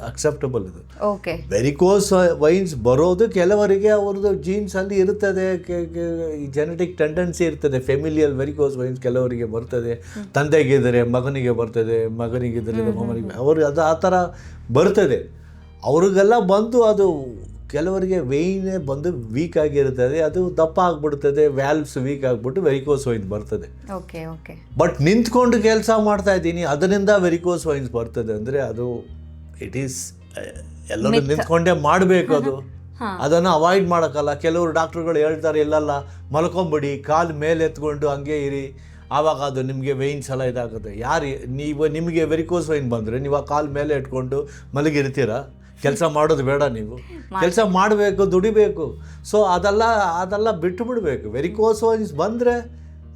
ಅಕ್ಸೆಪ್ಟಬಲ್ ಇದು. ಓಕೆ ವೆರಿಕೋಸ್ ವೈನ್ಸ್ ಬರೋದು ಕೆಲವರಿಗೆ ಅವ್ರದ್ದು ಜೀನ್ಸಲ್ಲಿ ಇರ್ತದೆ. ಜೆನೆಟಿಕ್ ಟೆಂಡೆನ್ಸಿ ಇರ್ತದೆ. ಫೆಮಿಲಿಯಲ್ ವೆರಿಕೋಸ್ ವೈನ್ಸ್ ಕೆಲವರಿಗೆ ಬರ್ತದೆ. ತಂದೆಗಿದ್ದರೆ ಮಗನಿಗೆ ಬರ್ತದೆ. ಮಗನಿಗಿದ್ದರೆ ಮಗನಿಗೆ ಅವ್ರಿಗೆ ಅದು ಆ ಥರ ಬರ್ತದೆ. ಅವ್ರಿಗೆಲ್ಲ ಬಂದು ಅದು ಕೆಲವರಿಗೆ ವೇಯ್ನೇ ಬಂದು ವೀಕ್ ಆಗಿರ್ತದೆ ಅದು ದಪ್ಪ ಆಗಿಬಿಡ್ತದೆ ವ್ಯಾಲ್ವ್ಸ್ ವೀಕ್ ಆಗಿಬಿಟ್ಟು ವೆರಿಕೋಸ್ ವೈನ್ಸ್ ಬರ್ತದೆ. ಓಕೆ ಓಕೆ ಬಟ್ ನಿಂತ್ಕೊಂಡು ಕೆಲಸ ಮಾಡ್ತಾ ಇದ್ದೀನಿ ಅದರಿಂದ ವೆರಿಕೋಸ್ ವೈನ್ಸ್ ಬರ್ತದೆ ಅಂದರೆ ಅದು ಇಟ್ ಈಸ್ ಎಲ್ಲರೂ ನಿಂತ್ಕೊಂಡೇ ಮಾಡಬೇಕು ಅದು. ಅದನ್ನು ಅವಾಯ್ಡ್ ಮಾಡೋಕ್ಕಲ್ಲ. ಕೆಲವರು ಡಾಕ್ಟ್ರುಗಳು ಹೇಳ್ತಾರೆ ಇಲ್ಲಲ್ಲ ಮಲ್ಕೊಂಬಿಡಿ ಕಾಲು ಮೇಲೆ ಎತ್ಕೊಂಡು ಹಂಗೆ ಇರಿ ಆವಾಗ ಅದು ನಿಮಗೆ ವೈನ್ಸ್ ಎಲ್ಲ ಇದಾಗುತ್ತೆ. ಯಾರು ನೀವು ನಿಮಗೆ ವೆರಿಕೋಸ್ ವೈನ್ ಬಂದರೆ ನೀವು ಆ ಕಾಲು ಮೇಲೆ ಇಟ್ಕೊಂಡು ಮಲಗಿರ್ತೀರಾ? ಕೆಲಸ ಮಾಡೋದು ಬೇಡ ನೀವು. ಕೆಲಸ ಮಾಡಬೇಕು ದುಡಿಬೇಕು. ಸೊ ಅದೆಲ್ಲ ಅದೆಲ್ಲ ಬಿಟ್ಟು ಬಿಡಬೇಕು. ವೆರಿಕೋಸ್ ವೈನ್ಸ್ ಬಂದರೆ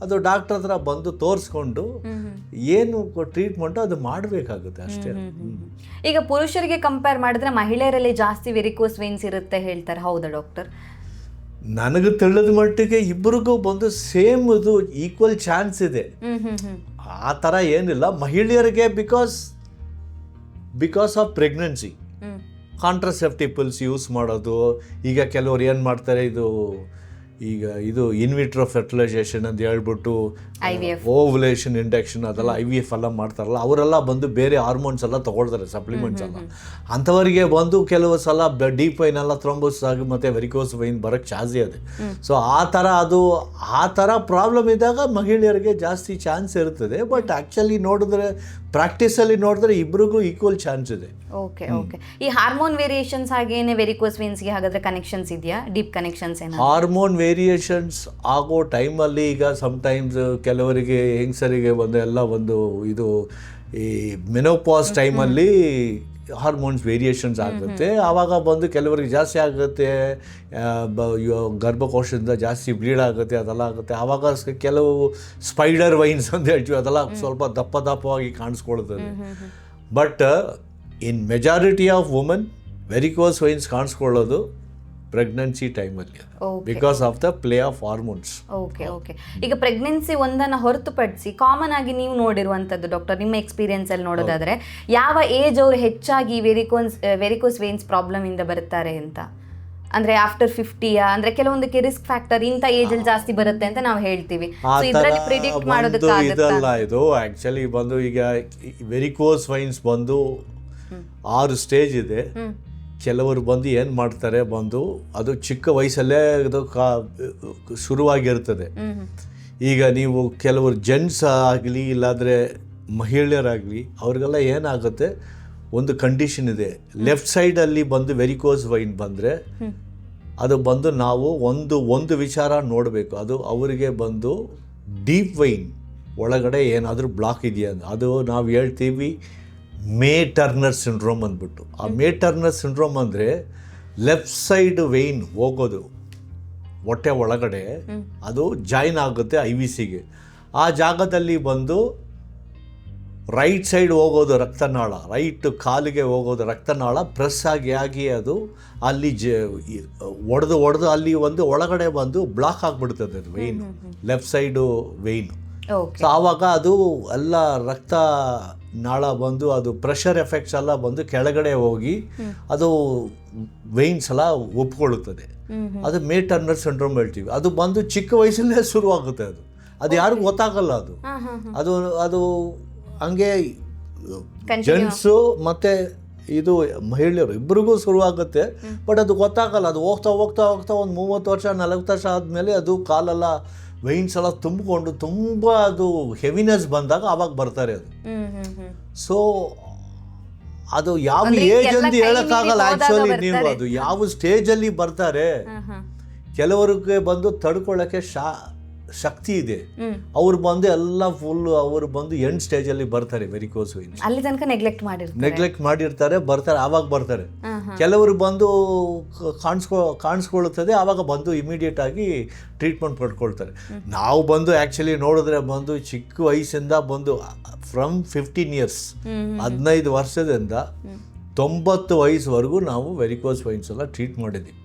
ಅದು ಡಾಕ್ಟರ್ ಹತ್ರ ಬಂದು ತೋರಿಸ್ಕೊಂಡು ಏನು ಟ್ರೀಟ್ಮೆಂಟು ಅದು ಮಾಡಬೇಕಾಗುತ್ತೆ ಅಷ್ಟೇ. ಈಗ ಪುರುಷರಿಗೆ ಕಂಪೇರ್ ಮಾಡಿದ್ರೆ ಮಹಿಳೆಯರಲ್ಲಿ ಜಾಸ್ತಿ ವೆರಿಕೋಸ್ ವೇನ್ಸ್ ಇರುತ್ತೆ ಹೇಳ್ತಾರೆ. ಹೌದಾ ಡಾಕ್ಟರ್ ನನಗೆ ತಿಳಿದ ಮಟ್ಟಿಗೆ ಇಬ್ಬರಿಗೂ ಬಂದು ಸೇಮ್ ಇದು ಈಕ್ವಲ್ ಚಾನ್ಸ್ ಇದೆ. ಆ ಥರ ಏನಿಲ್ಲ. ಮಹಿಳೆಯರಿಗೆ because because of pregnancy hmm contraceptive pills use ಮಾಡೋದು. ಈಗ ಕೆಲವ್ರು ಏನು ಮಾಡ್ತಾರೆ ಇದು ಈಗ ಇದು ಇನ್ವಿಟ್ರೋ ಫರ್ಟಿಲೈಸೇಷನ್ ಅಂತ ಹೇಳ್ಬಿಟ್ಟು. ಓವುಲೇಷನ್ ಇಂಡಕ್ಷನ್ ಅದೆಲ್ಲ ಐ ವಿ ಎಫ್ ಎಲ್ಲ ಮಾಡ್ತಾರಲ್ಲ ಅವರೆಲ್ಲ ಬಂದು ಬೇರೆ ಹಾರ್ಮೋನ್ಸ್ ಎಲ್ಲ ತೊಗೊಳ್ತಾರೆ ಸಪ್ಲಿಮೆಂಟ್ಸ್ ಎಲ್ಲ. ಅಂಥವರಿಗೆ ಬಂದು ಕೆಲವು ಸಲ ಡೀಪ್ ವೈನ್ ಎಲ್ಲ ಥ್ರೋಂಬೋಸ್ ಆಗಿ ಮತ್ತು ವೆರಿಕೋಸ್ ವೈನ್ ಬರೋಕ್ಕೆ ಚಾನ್ಸ್ ಇದೆ. ಸೊ ಆ ಥರ ಅದು ಆ ಥರ ಪ್ರಾಬ್ಲಮ್ ಇದ್ದಾಗ ಮಹಿಳೆಯರಿಗೆ ಜಾಸ್ತಿ ಚಾನ್ಸ್ ಇರ್ತದೆ. ಬಟ್ ಆ್ಯಕ್ಚುಲಿ ನೋಡಿದ್ರೆ ಪ್ರಾಕ್ಟೀಸಲ್ಲಿ ನೋಡಿದ್ರೆ ಇಬ್ರಿಗೂ ಈಕ್ವಲ್ ಚಾನ್ಸ್ ಇದೆ. ಓಕೆ ಓಕೆ ಈ ಹಾರ್ಮೋನ್ ವೇರಿಯೇಷನ್ಸ್ ಹಾಗೇನೆ ವೆರಿಕೋಸ್ ವೇನ್ಸ್ಗೆ ಹಾಗಾದ್ರೆ ಕನೆಕ್ಷನ್ಸ್ ಇದೆಯಾ? ಡೀಪ್ ಕನೆಕ್ಷನ್ಸ್ ಏನು ಹಾರ್ಮೋನ್ ವೇರಿಯೇಷನ್ಸ್ ಆಗೋ ಟೈಮಲ್ಲಿ ಈಗ ಸಮ್ಟೈಮ್ಸ್ ಕೆಲವರಿಗೆ ಹೆಂಗಸರಿಗೆ ಒಂದು ಎಲ್ಲ ಒಂದು ಇದು ಈ ಮೆನೋಪಾಸ್ ಟೈಮಲ್ಲಿ ಹಾರ್ಮೋನ್ಸ್ ವೇರಿಯೇಷನ್ಸ್ ಆಗುತ್ತೆ. ಆವಾಗ ಬಂದು ಕೆಲವರಿಗೆ ಜಾಸ್ತಿ ಆಗುತ್ತೆ ಬ- ಗರ್ಭಕೋಶದಿಂದ ಜಾಸ್ತಿ ಬ್ಲೀಡ್ ಆಗುತ್ತೆ ಅದೆಲ್ಲ ಆಗುತ್ತೆ. ಆವಾಗ ಕೆಲವು ಸ್ಪೈಡರ್ ವೈನ್ಸ್ ಅಂತ ಹೇಳ್ತೀವಿ ಅದೆಲ್ಲ ಸ್ವಲ್ಪ ದಪ್ಪ ದಪ್ಪವಾಗಿ ಕಾಣಿಸ್ಕೊಳ್ತದೆ but in majority of women varicose veins ಕಾಣಿಸ್ಕೊಳ್ಳೋದು pregnancy ಟೈಮಲ್ಲಿ because of the play of hormones okay okay ಈಗ ಪ್ರೆಗ್ನೆನ್ಸಿ ಒಂದನ್ನು ಹೊರತುಪಡಿಸಿ ಕಾಮನ್ ಆಗಿ ನೀವು ನೋಡಿರುವಂಥದ್ದು ಡಾಕ್ಟರ್ ನಿಮ್ಮ ಎಕ್ಸ್ಪೀರಿಯನ್ಸ್ ಅಲ್ಲಿ ನೋಡೋದಾದ್ರೆ ಯಾವ ಏಜ್ ಅವರು ಹೆಚ್ಚಾಗಿ ವೆರಿಕೋನ್ಸ್ ವೆರಿಕೋಸ್ ವೇನ್ಸ್ ಪ್ರಾಬ್ಲಮ್ ಇಂದ ಬರ್ತಾರೆ ಅಂತ? ಅಂದ್ರೆ ಆಫ್ಟರ್ ಫಿಫ್ಟಿಯ ಅಂದ್ರೆ ಕೆಲವೊಂದಕ್ಕೆ ರಿಸ್ಕ್ ಫ್ಯಾಕ್ಟರ್ ಇಂಥ ಏಜ್ ಅಲ್ಲಿ ಜಾಸ್ತಿ ಬರುತ್ತೆ ಅಂತ ನಾವು ಹೇಳ್ತೀವಿ. ಇದರಲ್ಲಿ ಪ್ರಿಡಿಕ್ಟ್ ಇದು. ಆಕ್ಚುಲಿ ಬಂದು ಈಗ ವೆರಿಕೋಸ್ ವೈನ್ಸ್ ಬಂದು ಆರು ಸ್ಟೇಜ್ ಇದೆ. ಕೆಲವರು ಬಂದು ಏನು ಮಾಡ್ತಾರೆ ಬಂದು ಅದು ಚಿಕ್ಕ ವಯಸ್ಸಲ್ಲೇ ಅದು ಕಾ ಶುರುವಾಗಿರ್ತದೆ. ಈಗ ನೀವು ಕೆಲವರು ಜೆಂಟ್ಸ್ ಆಗಲಿ ಇಲ್ಲಾಂದರೆ ಮಹಿಳೆಯರಾಗಲಿ ಅವ್ರಿಗೆಲ್ಲ ಏನಾಗುತ್ತೆ? ಒಂದು ಕಂಡೀಷನ್ ಇದೆ. ಲೆಫ್ಟ್ ಸೈಡಲ್ಲಿ ಬಂದು ವೆರಿಕೋಸ್ ವೈನ್ ಬಂದರೆ ಅದು ಬಂದು ನಾವು ಒಂದು ಒಂದು ವಿಚಾರ ನೋಡಬೇಕು. ಅದು ಅವರಿಗೆ ಬಂದು ಡೀಪ್ ವೈನ್ ಒಳಗಡೆ ಏನಾದರೂ ಬ್ಲಾಕ್ ಇದೆಯಾ ಅದು ನಾವು ಹೇಳ್ತೀವಿ ಮೇ ಟರ್ನರ್ ಸಿಂಡ್ರೋಮ್ ಅಂದ್ಬಿಟ್ಟು. ಆ ಮೇ ಟರ್ನರ್ ಸಿಂಡ್ರೋಮ್ ಅಂದರೆ ಲೆಫ್ಟ್ ಸೈಡ್ ವೈನ್ ಹೋಗೋದು ಹೊಟ್ಟೆ ಒಳಗಡೆ ಅದು ಜಾಯಿನ್ ಆಗುತ್ತೆ ಐ ವಿ ಸಿಗೆ. ಆ ಜಾಗದಲ್ಲಿ ಬಂದು ರೈಟ್ ಸೈಡ್ ಹೋಗೋದು ರಕ್ತನಾಳ ರೈಟ್ ಕಾಲಿಗೆ ಹೋಗೋದು ರಕ್ತನಾಳ ಪ್ರೆಸ್ ಆಗಿ ಆಗಿ ಅದು ಅಲ್ಲಿ ಜ ಒಡೆದು ಒಡೆದು ಅಲ್ಲಿ ಒಂದು ಒಳಗಡೆ ಬಂದು ಬ್ಲಾಕ್ ಆಗಿಬಿಡ್ತದೆ ಅದು vein left side vein so ಆವಾಗ ಅದು ಎಲ್ಲ ರಕ್ತ ನಾಳ ಬಂದು ಅದು ಪ್ರೆಷರ್ ಎಫೆಕ್ಟ್ಸ್ ಎಲ್ಲ ಬಂದು ಕೆಳಗಡೆ ಹೋಗಿ ಅದು ವೆಯ್ನ್ಸ್ ಎಲ್ಲ ಒಪ್ಕೊಳ್ಳುತ್ತದೆ. ಅದು ಮೇ ಟರ್ನರ್ ಸಿಂಡ್ರೋಮ್ ಹೇಳ್ತೀವಿ. ಅದು ಬಂದು ಚಿಕ್ಕ ವಯಸ್ಸಲ್ಲೇ ಶುರುವಾಗುತ್ತೆ ಅದು. ಅದು ಯಾರಿಗೂ ಗೊತ್ತಾಗಲ್ಲ ಅದು. ಅದು ಅದು ಹಂಗೆ. ಜೆಂಟ್ಸು ಮತ್ತು ಇದು ಮಹಿಳೆಯರು ಇಬ್ಬರಿಗೂ ಶುರುವಾಗುತ್ತೆ. ಬಟ್ ಅದು ಗೊತ್ತಾಗಲ್ಲ. ಅದು ಹೋಗ್ತಾ ಹೋಗ್ತಾ ಹೋಗ್ತಾ ಒಂದು ಮೂವತ್ತು ವರ್ಷ ನಲವತ್ತು ವರ್ಷ ಆದಮೇಲೆ ಅದು ಕಾಲೆಲ್ಲ ವೈನ್ಸ್ ಎಲ್ಲ ತುಂಬಿಕೊಂಡು ತುಂಬ ಅದು ಹೆವಿನೆಸ್ ಬಂದಾಗ ಅವಾಗ ಬರ್ತಾರೆ ಅದು. ಸೊ ಅದು ಯಾವ ಏಜ್ ಅಂತ ಹೇಳಕ್ಕಾಗಲ್ಲ ಮೀರಿ ಆ್ಯಕ್ಚುಲಿ ನೀವು ಅದು. ಯಾವ ಸ್ಟೇಜಲ್ಲಿ ಬರ್ತಾರೆ ಕೆಲವರಿಗೆ ಬಂದು ತಡ್ಕೊಳ್ಳೋಕ್ಕೆ ಶಾ ಶಕ್ತಿ ಇದೆ. ಅವ್ರು ಬಂದು ಎಲ್ಲ ಫುಲ್ ಅವ್ರು ಬಂದು ಎಂಡ್ ಸ್ಟೇಜಲ್ಲಿ ಬರ್ತಾರೆ ವೆರಿಕೋಸ್ ವೈನ್ಸ್ ಅಲ್ಲಿ ತನಕ ನೆಗ್ಲೆಕ್ಟ್ ಮಾಡಿರ್ತಾರೆ. ನೆಗ್ಲೆಕ್ಟ್ ಮಾಡಿರ್ತಾರೆ ಬರ್ತಾರೆ ಆವಾಗ ಬರ್ತಾರೆ. ಕೆಲವರು ಬಂದು ಕಾಣಿಸ್ಕೊ ಕಾಣಿಸ್ಕೊಳ್ಳುತ್ತದೆ ಆವಾಗ ಬಂದು ಇಮಿಡಿಯೇಟ್ ಆಗಿ ಟ್ರೀಟ್ಮೆಂಟ್ ಪಡ್ಕೊಳ್ತಾರೆ. ನಾವು ಬಂದು ಆ್ಯಕ್ಚುಲಿ ನೋಡಿದ್ರೆ ಬಂದು ಚಿಕ್ಕ ವಯಸ್ಸಿಂದ ಬಂದು ಫ್ರಮ್ ಫಿಫ್ಟೀನ್ ಇಯರ್ಸ್ ಹದಿನೈದು ವರ್ಷದಿಂದ ತೊಂಬತ್ತು ವಯಸ್ಸುವರೆಗೂ ನಾವು ವೆರಿಕೋಸ್ ವೈನ್ಸ್ ಎಲ್ಲ ಟ್ರೀಟ್ ಮಾಡಿದ್ದೀವಿ.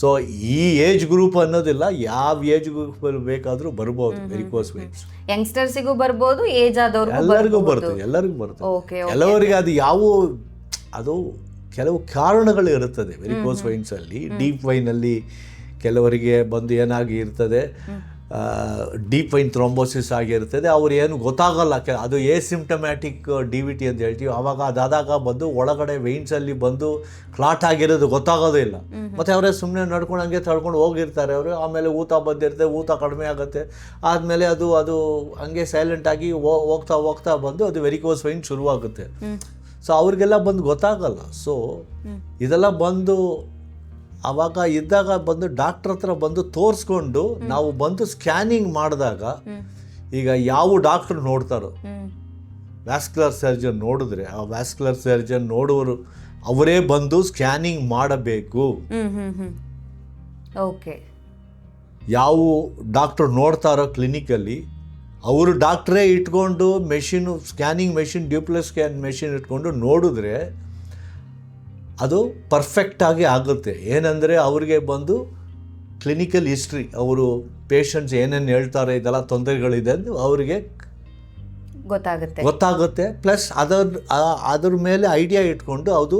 ಸೊ ಈ ಏಜ್ ಗ್ರೂಪ್ ಅನ್ನೋದಿಲ್ಲ ಯಾವ ಏಜ್ ಗ್ರೂಪ್ ಬೇಕಾದರೂ ಬರ್ಬೋದು ವೆರಿಕೋಸ್ ವೈನ್ಸ್ ಯಂಗ್ಸ್ಟರ್ಸಿಗೂ ಬರ್ಬೋದು ಏಜ್ ಆದವ್ರಿಗೂ ಎಲ್ಲರಿಗೂ ಬರ್ತದೆ ಎಲ್ಲರಿಗೂ ಬರ್ತದೆ. ಕೆಲವರಿಗೆ ಅದು ಯಾವ ಅದು ಕೆಲವು ಕಾರಣಗಳು ಇರುತ್ತದೆ. ವೆರಿಕೋಸ್ ವೈನ್ಸಲ್ಲಿ ಡೀಪ್ ವೈನಲ್ಲಿ ಕೆಲವರಿಗೆ ಬಂದು ಏನಾಗಿ ಇರ್ತದೆ ಡೀಪ್ ವೈನ್ ಥ್ರೋಂಬೋಸಿಸ್ ಆಗಿರ್ತದೆ ಅವ್ರು ಏನು ಗೊತ್ತಾಗಲ್ಲ. ಕೆ ಅದು asymptomatic D V T ಅಂತ ಹೇಳ್ತೀವಿ. ಆವಾಗ ಅದಾದಾಗ ಬಂದು ಒಳಗಡೆ ವೆಯ್ನ್ಸಲ್ಲಿ ಬಂದು ಕ್ಲಾಟ್ ಆಗಿರೋದು ಗೊತ್ತಾಗೋದೇ ಇಲ್ಲ. ಮತ್ತು ಅವರೇ ಸುಮ್ಮನೆ ನಡ್ಕೊಂಡು ಹಂಗೆ ತಳ್ಕೊಂಡು ಹೋಗಿರ್ತಾರೆ ಅವರು. ಆಮೇಲೆ ಊತ ಬಂದಿರುತ್ತೆ ಊತ ಕಡಿಮೆ ಆಗುತ್ತೆ. ಆದಮೇಲೆ ಅದು ಅದು ಹಂಗೆ ಸೈಲೆಂಟ್ ಆಗಿ ಹೋಗ್ತಾ ಹೋಗ್ತಾ ಬಂದು ಅದು ವೆರಿಕೋಸ್ ವೈನ್ ಶುರುವಾಗುತ್ತೆ. ಸೊ ಅವ್ರಿಗೆಲ್ಲ ಬಂದು ಗೊತ್ತಾಗಲ್ಲ. ಸೊ ಇದೆಲ್ಲ ಬಂದು ಅವಾಗ ಇದ್ದಾಗ ಬಂದು ಡಾಕ್ಟ್ರ್ ಹತ್ರ ಬಂದು ತೋರಿಸ್ಕೊಂಡು ನಾವು ಬಂದು ಸ್ಕ್ಯಾನಿಂಗ್ ಮಾಡಿದಾಗ ಈಗ ಯಾವ ಡಾಕ್ಟರ್ ನೋಡ್ತಾರೋ? ವ್ಯಾಸ್ಕ್ಯುಲರ್ ಸರ್ಜನ್ ನೋಡಿದ್ರೆ ಆ ವ್ಯಾಸ್ಕ್ಯುಲರ್ ಸರ್ಜನ್ ನೋಡುವರು ಅವರೇ ಬಂದು ಸ್ಕ್ಯಾನಿಂಗ್ ಮಾಡಬೇಕು. ಓಕೆ ಯಾವ ಡಾಕ್ಟರ್ ನೋಡ್ತಾರೋ ಕ್ಲಿನಿಕಲ್ಲಿ ಅವರು ಡಾಕ್ಟ್ರೇ ಇಟ್ಕೊಂಡು machine scanning machine duplex scan machine ಇಟ್ಕೊಂಡು ನೋಡಿದ್ರೆ ಅದು ಪರ್ಫೆಕ್ಟಾಗಿ ಆಗುತ್ತೆ. ಏನಂದರೆ ಅವರಿಗೆ ಬಂದು ಕ್ಲಿನಿಕಲ್ ಹಿಸ್ಟ್ರಿ ಅವರು ಪೇಷಂಟ್ಸ್ ಏನೇನು ಹೇಳ್ತಾರೆ ಇದೆಲ್ಲ ತೊಂದರೆಗಳಿದೆ ಅಂದು ಅವರಿಗೆ ಗೊತ್ತಾಗುತ್ತೆ. ಗೊತ್ತಾಗುತ್ತೆ. ಪ್ಲಸ್ ಅದರ ಅದ್ರ ಮೇಲೆ ಐಡಿಯಾ ಇಟ್ಕೊಂಡು ಅದು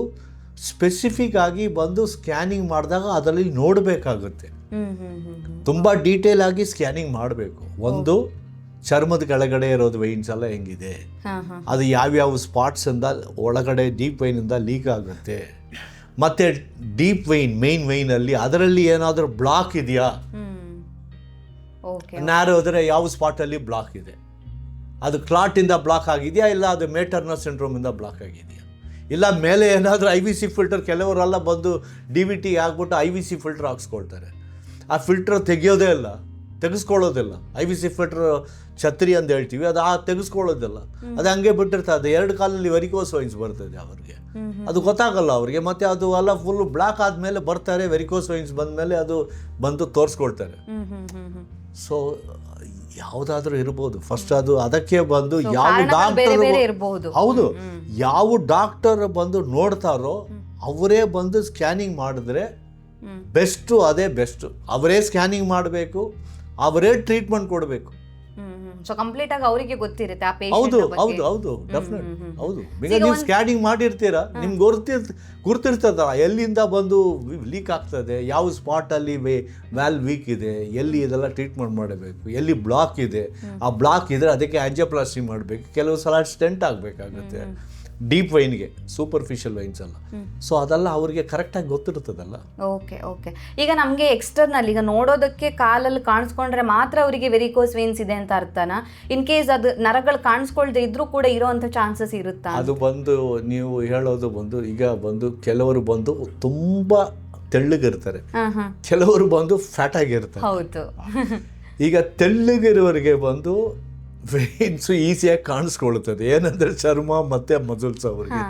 ಸ್ಪೆಸಿಫಿಕ್ ಆಗಿ ಬಂದು ಸ್ಕ್ಯಾನಿಂಗ್ ಮಾಡಿದಾಗ ಅದರಲ್ಲಿ ನೋಡಬೇಕಾಗುತ್ತೆ. ತುಂಬ ಡೀಟೇಲ್ ಆಗಿ ಸ್ಕ್ಯಾನಿಂಗ್ ಮಾಡಬೇಕು. ಒಂದು ಚರ್ಮದ ಕೆಳಗಡೆ ಇರೋದು ವೈನ್ಸ್ ಎಲ್ಲ ಹೆಂಗಿದೆ? ಅದು ಯಾವ್ಯಾವ ಸ್ಪಾಟ್ಸಿಂದ ಒಳಗಡೆ ಡೀಪ್ ವೈನಿಂದ ಲೀಕ್ ಆಗುತ್ತೆ? ಮತ್ತು ಡೀಪ್ ವೈನ್ ಮೇನ್ ವೈನಲ್ಲಿ ಅದರಲ್ಲಿ ಏನಾದರೂ ಬ್ಲಾಕ್ ಇದೆಯಾ? ನ್ಯಾರೋ ಹೋದರೆ ಯಾವ ಸ್ಪಾಟಲ್ಲಿ ಬ್ಲಾಕ್ ಇದೆ? ಅದು ಕ್ಲಾಟಿಂದ ಬ್ಲಾಕ್ ಆಗಿದೆಯಾ ಇಲ್ಲ ಅದು ಮೇಟರ್ನಲ್ ಸಿಂಡ್ರೋಮಿಂದ ಬ್ಲಾಕ್ ಆಗಿದೆಯಾ? ಇಲ್ಲ ಮೇಲೆ ಏನಾದರೂ ಐ ವಿ ಸಿ ಫಿಲ್ಟರ್ ಕೆಲವರೆಲ್ಲ ಬಂದು ಡಿ ವಿ ಟಿ ಆಗ್ಬಿಟ್ಟು ಐ ವಿ ಸಿ ಫಿಲ್ಟರ್ ಹಾಕ್ಸ್ಕೊಳ್ತಾರೆ. ಆ ಫಿಲ್ಟರ್ ತೆಗಿಯೋದೇ ಇಲ್ಲ. ತೆಗೆಸ್ಕೊಳ್ಳೋದಿಲ್ಲ. ಐ ವಿ ಸಿ ಫಿಲ್ಟರ್ ಛತ್ರಿ ಅಂತ ಹೇಳ್ತೀವಿ ಅದು ಆ ತೆಗೆಸ್ಕೊಳ್ಳೋದಿಲ್ಲ. ಅದು ಹಂಗೆ ಬಿಟ್ಟಿರ್ತದೆ ಅದು ಎರಡು ಕಾಲಲ್ಲಿ ವೆರಿಕೋಸ್ ವೈನ್ಸ್ ಬರ್ತದೆ ಅವ್ರಿಗೆ. ಅದು ಗೊತ್ತಾಗಲ್ಲ ಅವ್ರಿಗೆ ಮತ್ತೆ ಅದು ಎಲ್ಲ ಫುಲ್ ಬ್ಲಾಕ್ ಆದಮೇಲೆ ಬರ್ತಾರೆ ವೆರಿಕೋಸ್ ವೈನ್ಸ್ ಬಂದಮೇಲೆ ಅದು ಬಂದು ತೋರಿಸ್ಕೊಳ್ತಾರೆ. ಸೊ ಯಾವುದಾದ್ರೂ ಇರ್ಬೋದು. ಫಸ್ಟ್ ಅದು ಅದಕ್ಕೆ ಬಂದು ಯಾವ ಡಾಕ್ಟರ್ ಇರಬಹುದು ಹೌದು. ಯಾವ ಡಾಕ್ಟರ್ ಬಂದು ನೋಡ್ತಾರೋ ಅವರೇ ಬಂದು ಸ್ಕ್ಯಾನಿಂಗ್ ಮಾಡಿದ್ರೆ ಬೆಸ್ಟು ಅದೇ ಬೆಸ್ಟು ಅವರೇ ಸ್ಕ್ಯಾನಿಂಗ್ ಮಾಡಬೇಕು ಅವರೇ ಟ್ರೀಟ್ಮೆಂಟ್ ಕೊಡಬೇಕು. ಸೊ ಕಂಪ್ಲೀಟ್ ಆಗಿ ಅವರಿಗೆ ಗೊತ್ತಿರುತ್ತೆ ಆ ಹೌದು ಹೌದು ಹೌದು ಡೆಫಿನೆಟ್. ಹೌದು. ನೀವು ಸ್ಕ್ಯಾನಿಂಗ್ ಮಾಡಿರ್ತೀರಾ ನಿಮ್ಗೆ ಗುರ್ತಿರ್ತ ಗುರ್ತಿರ್ತದಲ್ಲ ಎಲ್ಲಿಂದ ಬಂದು ಲೀಕ್ ಆಗ್ತದೆ ಯಾವ ಸ್ಪಾಟಲ್ಲಿ ವ್ಯಾಲ್ ವೀಕ್ ಇದೆ ಎಲ್ಲಿ ಇದೆಲ್ಲ ಟ್ರೀಟ್ಮೆಂಟ್ ಮಾಡಬೇಕು ಎಲ್ಲಿ ಬ್ಲಾಕ್ ಇದೆ ಆ ಬ್ಲಾಕ್ ಇದ್ರೆ ಅದಕ್ಕೆ ಆಂಜಿಯೋಪ್ಲಾಸ್ಟಿ ಮಾಡಬೇಕು ಕೆಲವು ಸಲ ಸ್ಟೆಂಟ್ ಆಗಬೇಕಾಗುತ್ತೆ. ಡೀಪ್ ವೈನ್ಗೆ ಸೂಪರ್ಫಿಷಿಯಲ್ ವೈನ್ಸ್ ಅಲ್ಲ. ಸೊ ಅದೆಲ್ಲ ಅವರಿಗೆ ಕರೆಕ್ಟಾಗಿ ಗೊತ್ತಿರ್ತದಲ್ಲ? ಓಕೆ ಓಕೆ ಈಗ ನಮಗೆ ಎಕ್ಸ್ಟರ್ನಲ್ ಈಗ ನೋಡೋದಕ್ಕೆ ಕಾಲಲ್ಲಿ ಕಾಣಿಸ್ಕೊಂಡ್ರೆ ಮಾತ್ರ ಅವರಿಗೆ ವೆರಿಕೋಸ್ ವೈನ್ಸ್ ಇದೆ ಅಂತ ಅರ್ಥನ. ಇನ್ ಕೇಸ್ ಅದು ನರಗಳು ಕಾಣಿಸ್ಕೊಳ್ದೆ ಇದ್ರೂ ಕೂಡ ಇರೋವಂಥ ಚಾನ್ಸಸ್ ಇರುತ್ತಾ? ಅದು ಬಂದು ನೀವು ಹೇಳೋದು ಬಂದು ಈಗ ಬಂದು ಕೆಲವರು ಬಂದು ತುಂಬ ತೆಳ್ಳಗಿರ್ತಾರೆ. ಕೆಲವರು ಬಂದು ಫ್ಯಾಟ್ ಆಗಿರ್ತಾರೆ. ಹೌದು. ಈಗ ತೆಳ್ಳಗಿರುವವರಿಗೆ ಬಂದು ವೇನ್ಸು ಈಸಿಯಾಗಿ ಕಾಣಿಸ್ಕೊಳ್ತದೆ ಏನಂದ್ರೆ ಚರ್ಮ ಮತ್ತೆ ಮಜಲ್ಸ್ ಅವ್ರಿಗೆ.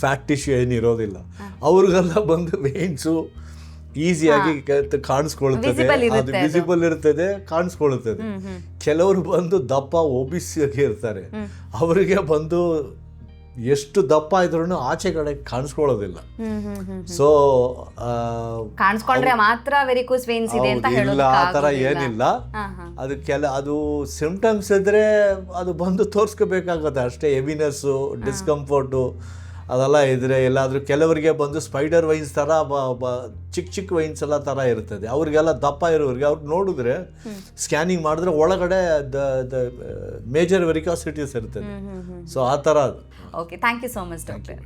ಫ್ಯಾಟ್ ಟಿಶ್ಯೂ ಏನಿರೋದಿಲ್ಲ ಅವ್ರಿಗೆಲ್ಲ ಬಂದು ವೇನ್ಸು ಈಸಿಯಾಗಿ ಕಾಣಿಸ್ಕೊಳ್ತದೆ ಅದು. ವಿಸಿಬಲ್ ಇರ್ತದೆ ಕಾಣಿಸ್ಕೊಳ್ತದೆ ಕೆಲವರು ಬಂದು ದಪ್ಪ ಒಬಿಸಿಯಾಗಿ ಇರ್ತಾರೆ. ಅವರಿಗೆ ಬಂದು ಎಷ್ಟು ದಪ್ಪ ಇದ್ರೂ ಆಚೆ ಕಡೆ ಕಾಣಿಸ್ಕೊಳ್ಳೋದಿಲ್ಲ. ಸೊ ಕಾಣಿಸ್ಕೊಂಡ್ರೆ ಮಾತ್ರ ವೆರಿಕೋಸ್ ವೇನ್ಸ್ ಇದೆ ಅಂತ ಇಲ್ಲ ಆ ಥರ ಏನಿಲ್ಲ. ಅದು ಕೆಲ ಅದು ಸಿಂಪ್ಟಮ್ಸ್ ಇದ್ರೆ ಅದು ಬಂದು ತೋರಿಸ್ಕೋಬೇಕಾಗತ್ತೆ ಅಷ್ಟೇ ಹೆವಿನೆಸ್ಸು ಡಿಸ್ಕಂಫರ್ಟು ಅದೆಲ್ಲ ಇದ್ರೆ ಎಲ್ಲಾದರೂ ಕೆಲವರಿಗೆ ಬಂದು ಸ್ಪೈಡರ್ ವೈನ್ಸ್ ಥರ ಚಿಕ್ಕ ಚಿಕ್ಕ ವೈನ್ಸ್ ಎಲ್ಲ ಥರ ಇರ್ತದೆ. ಅವ್ರಿಗೆಲ್ಲ ದಪ್ಪ ಇರೋರಿಗೆ ಅವ್ರು ನೋಡಿದ್ರೆ ಸ್ಕ್ಯಾನಿಂಗ್ ಮಾಡಿದ್ರೆ ಒಳಗಡೆ ದ ದ ಮೇಜರ್ ವೆರಿಕಾಸಿಟೀಸ್ ಇರ್ತದೆ. ಸೊ ಆ ಥರ okay thank you so much doctor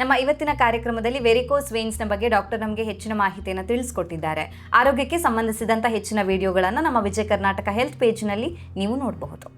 ನಮ್ಮ ಇವತ್ತಿನ ಕಾರ್ಯಕ್ರಮದಲ್ಲಿ ವೆರಿಕೋಸ್ ವೇನ್ಸ್ನ ಬಗ್ಗೆ ಡಾಕ್ಟರ್ ನಮಗೆ ಹೆಚ್ಚಿನ ಮಾಹಿತಿಯನ್ನು ತಿಳಿಸ್ಕೊಟ್ಟಿದ್ದಾರೆ. ಆರೋಗ್ಯಕ್ಕೆ ಸಂಬಂಧಿಸಿದಂಥ ಹೆಚ್ಚಿನ ವಿಡಿಯೋಗಳನ್ನು ನಮ್ಮ ವಿಜಯ ಕರ್ನಾಟಕ ಹೆಲ್ತ್ ಪೇಜ್ನಲ್ಲಿ ನೀವು ನೋಡಬಹುದು.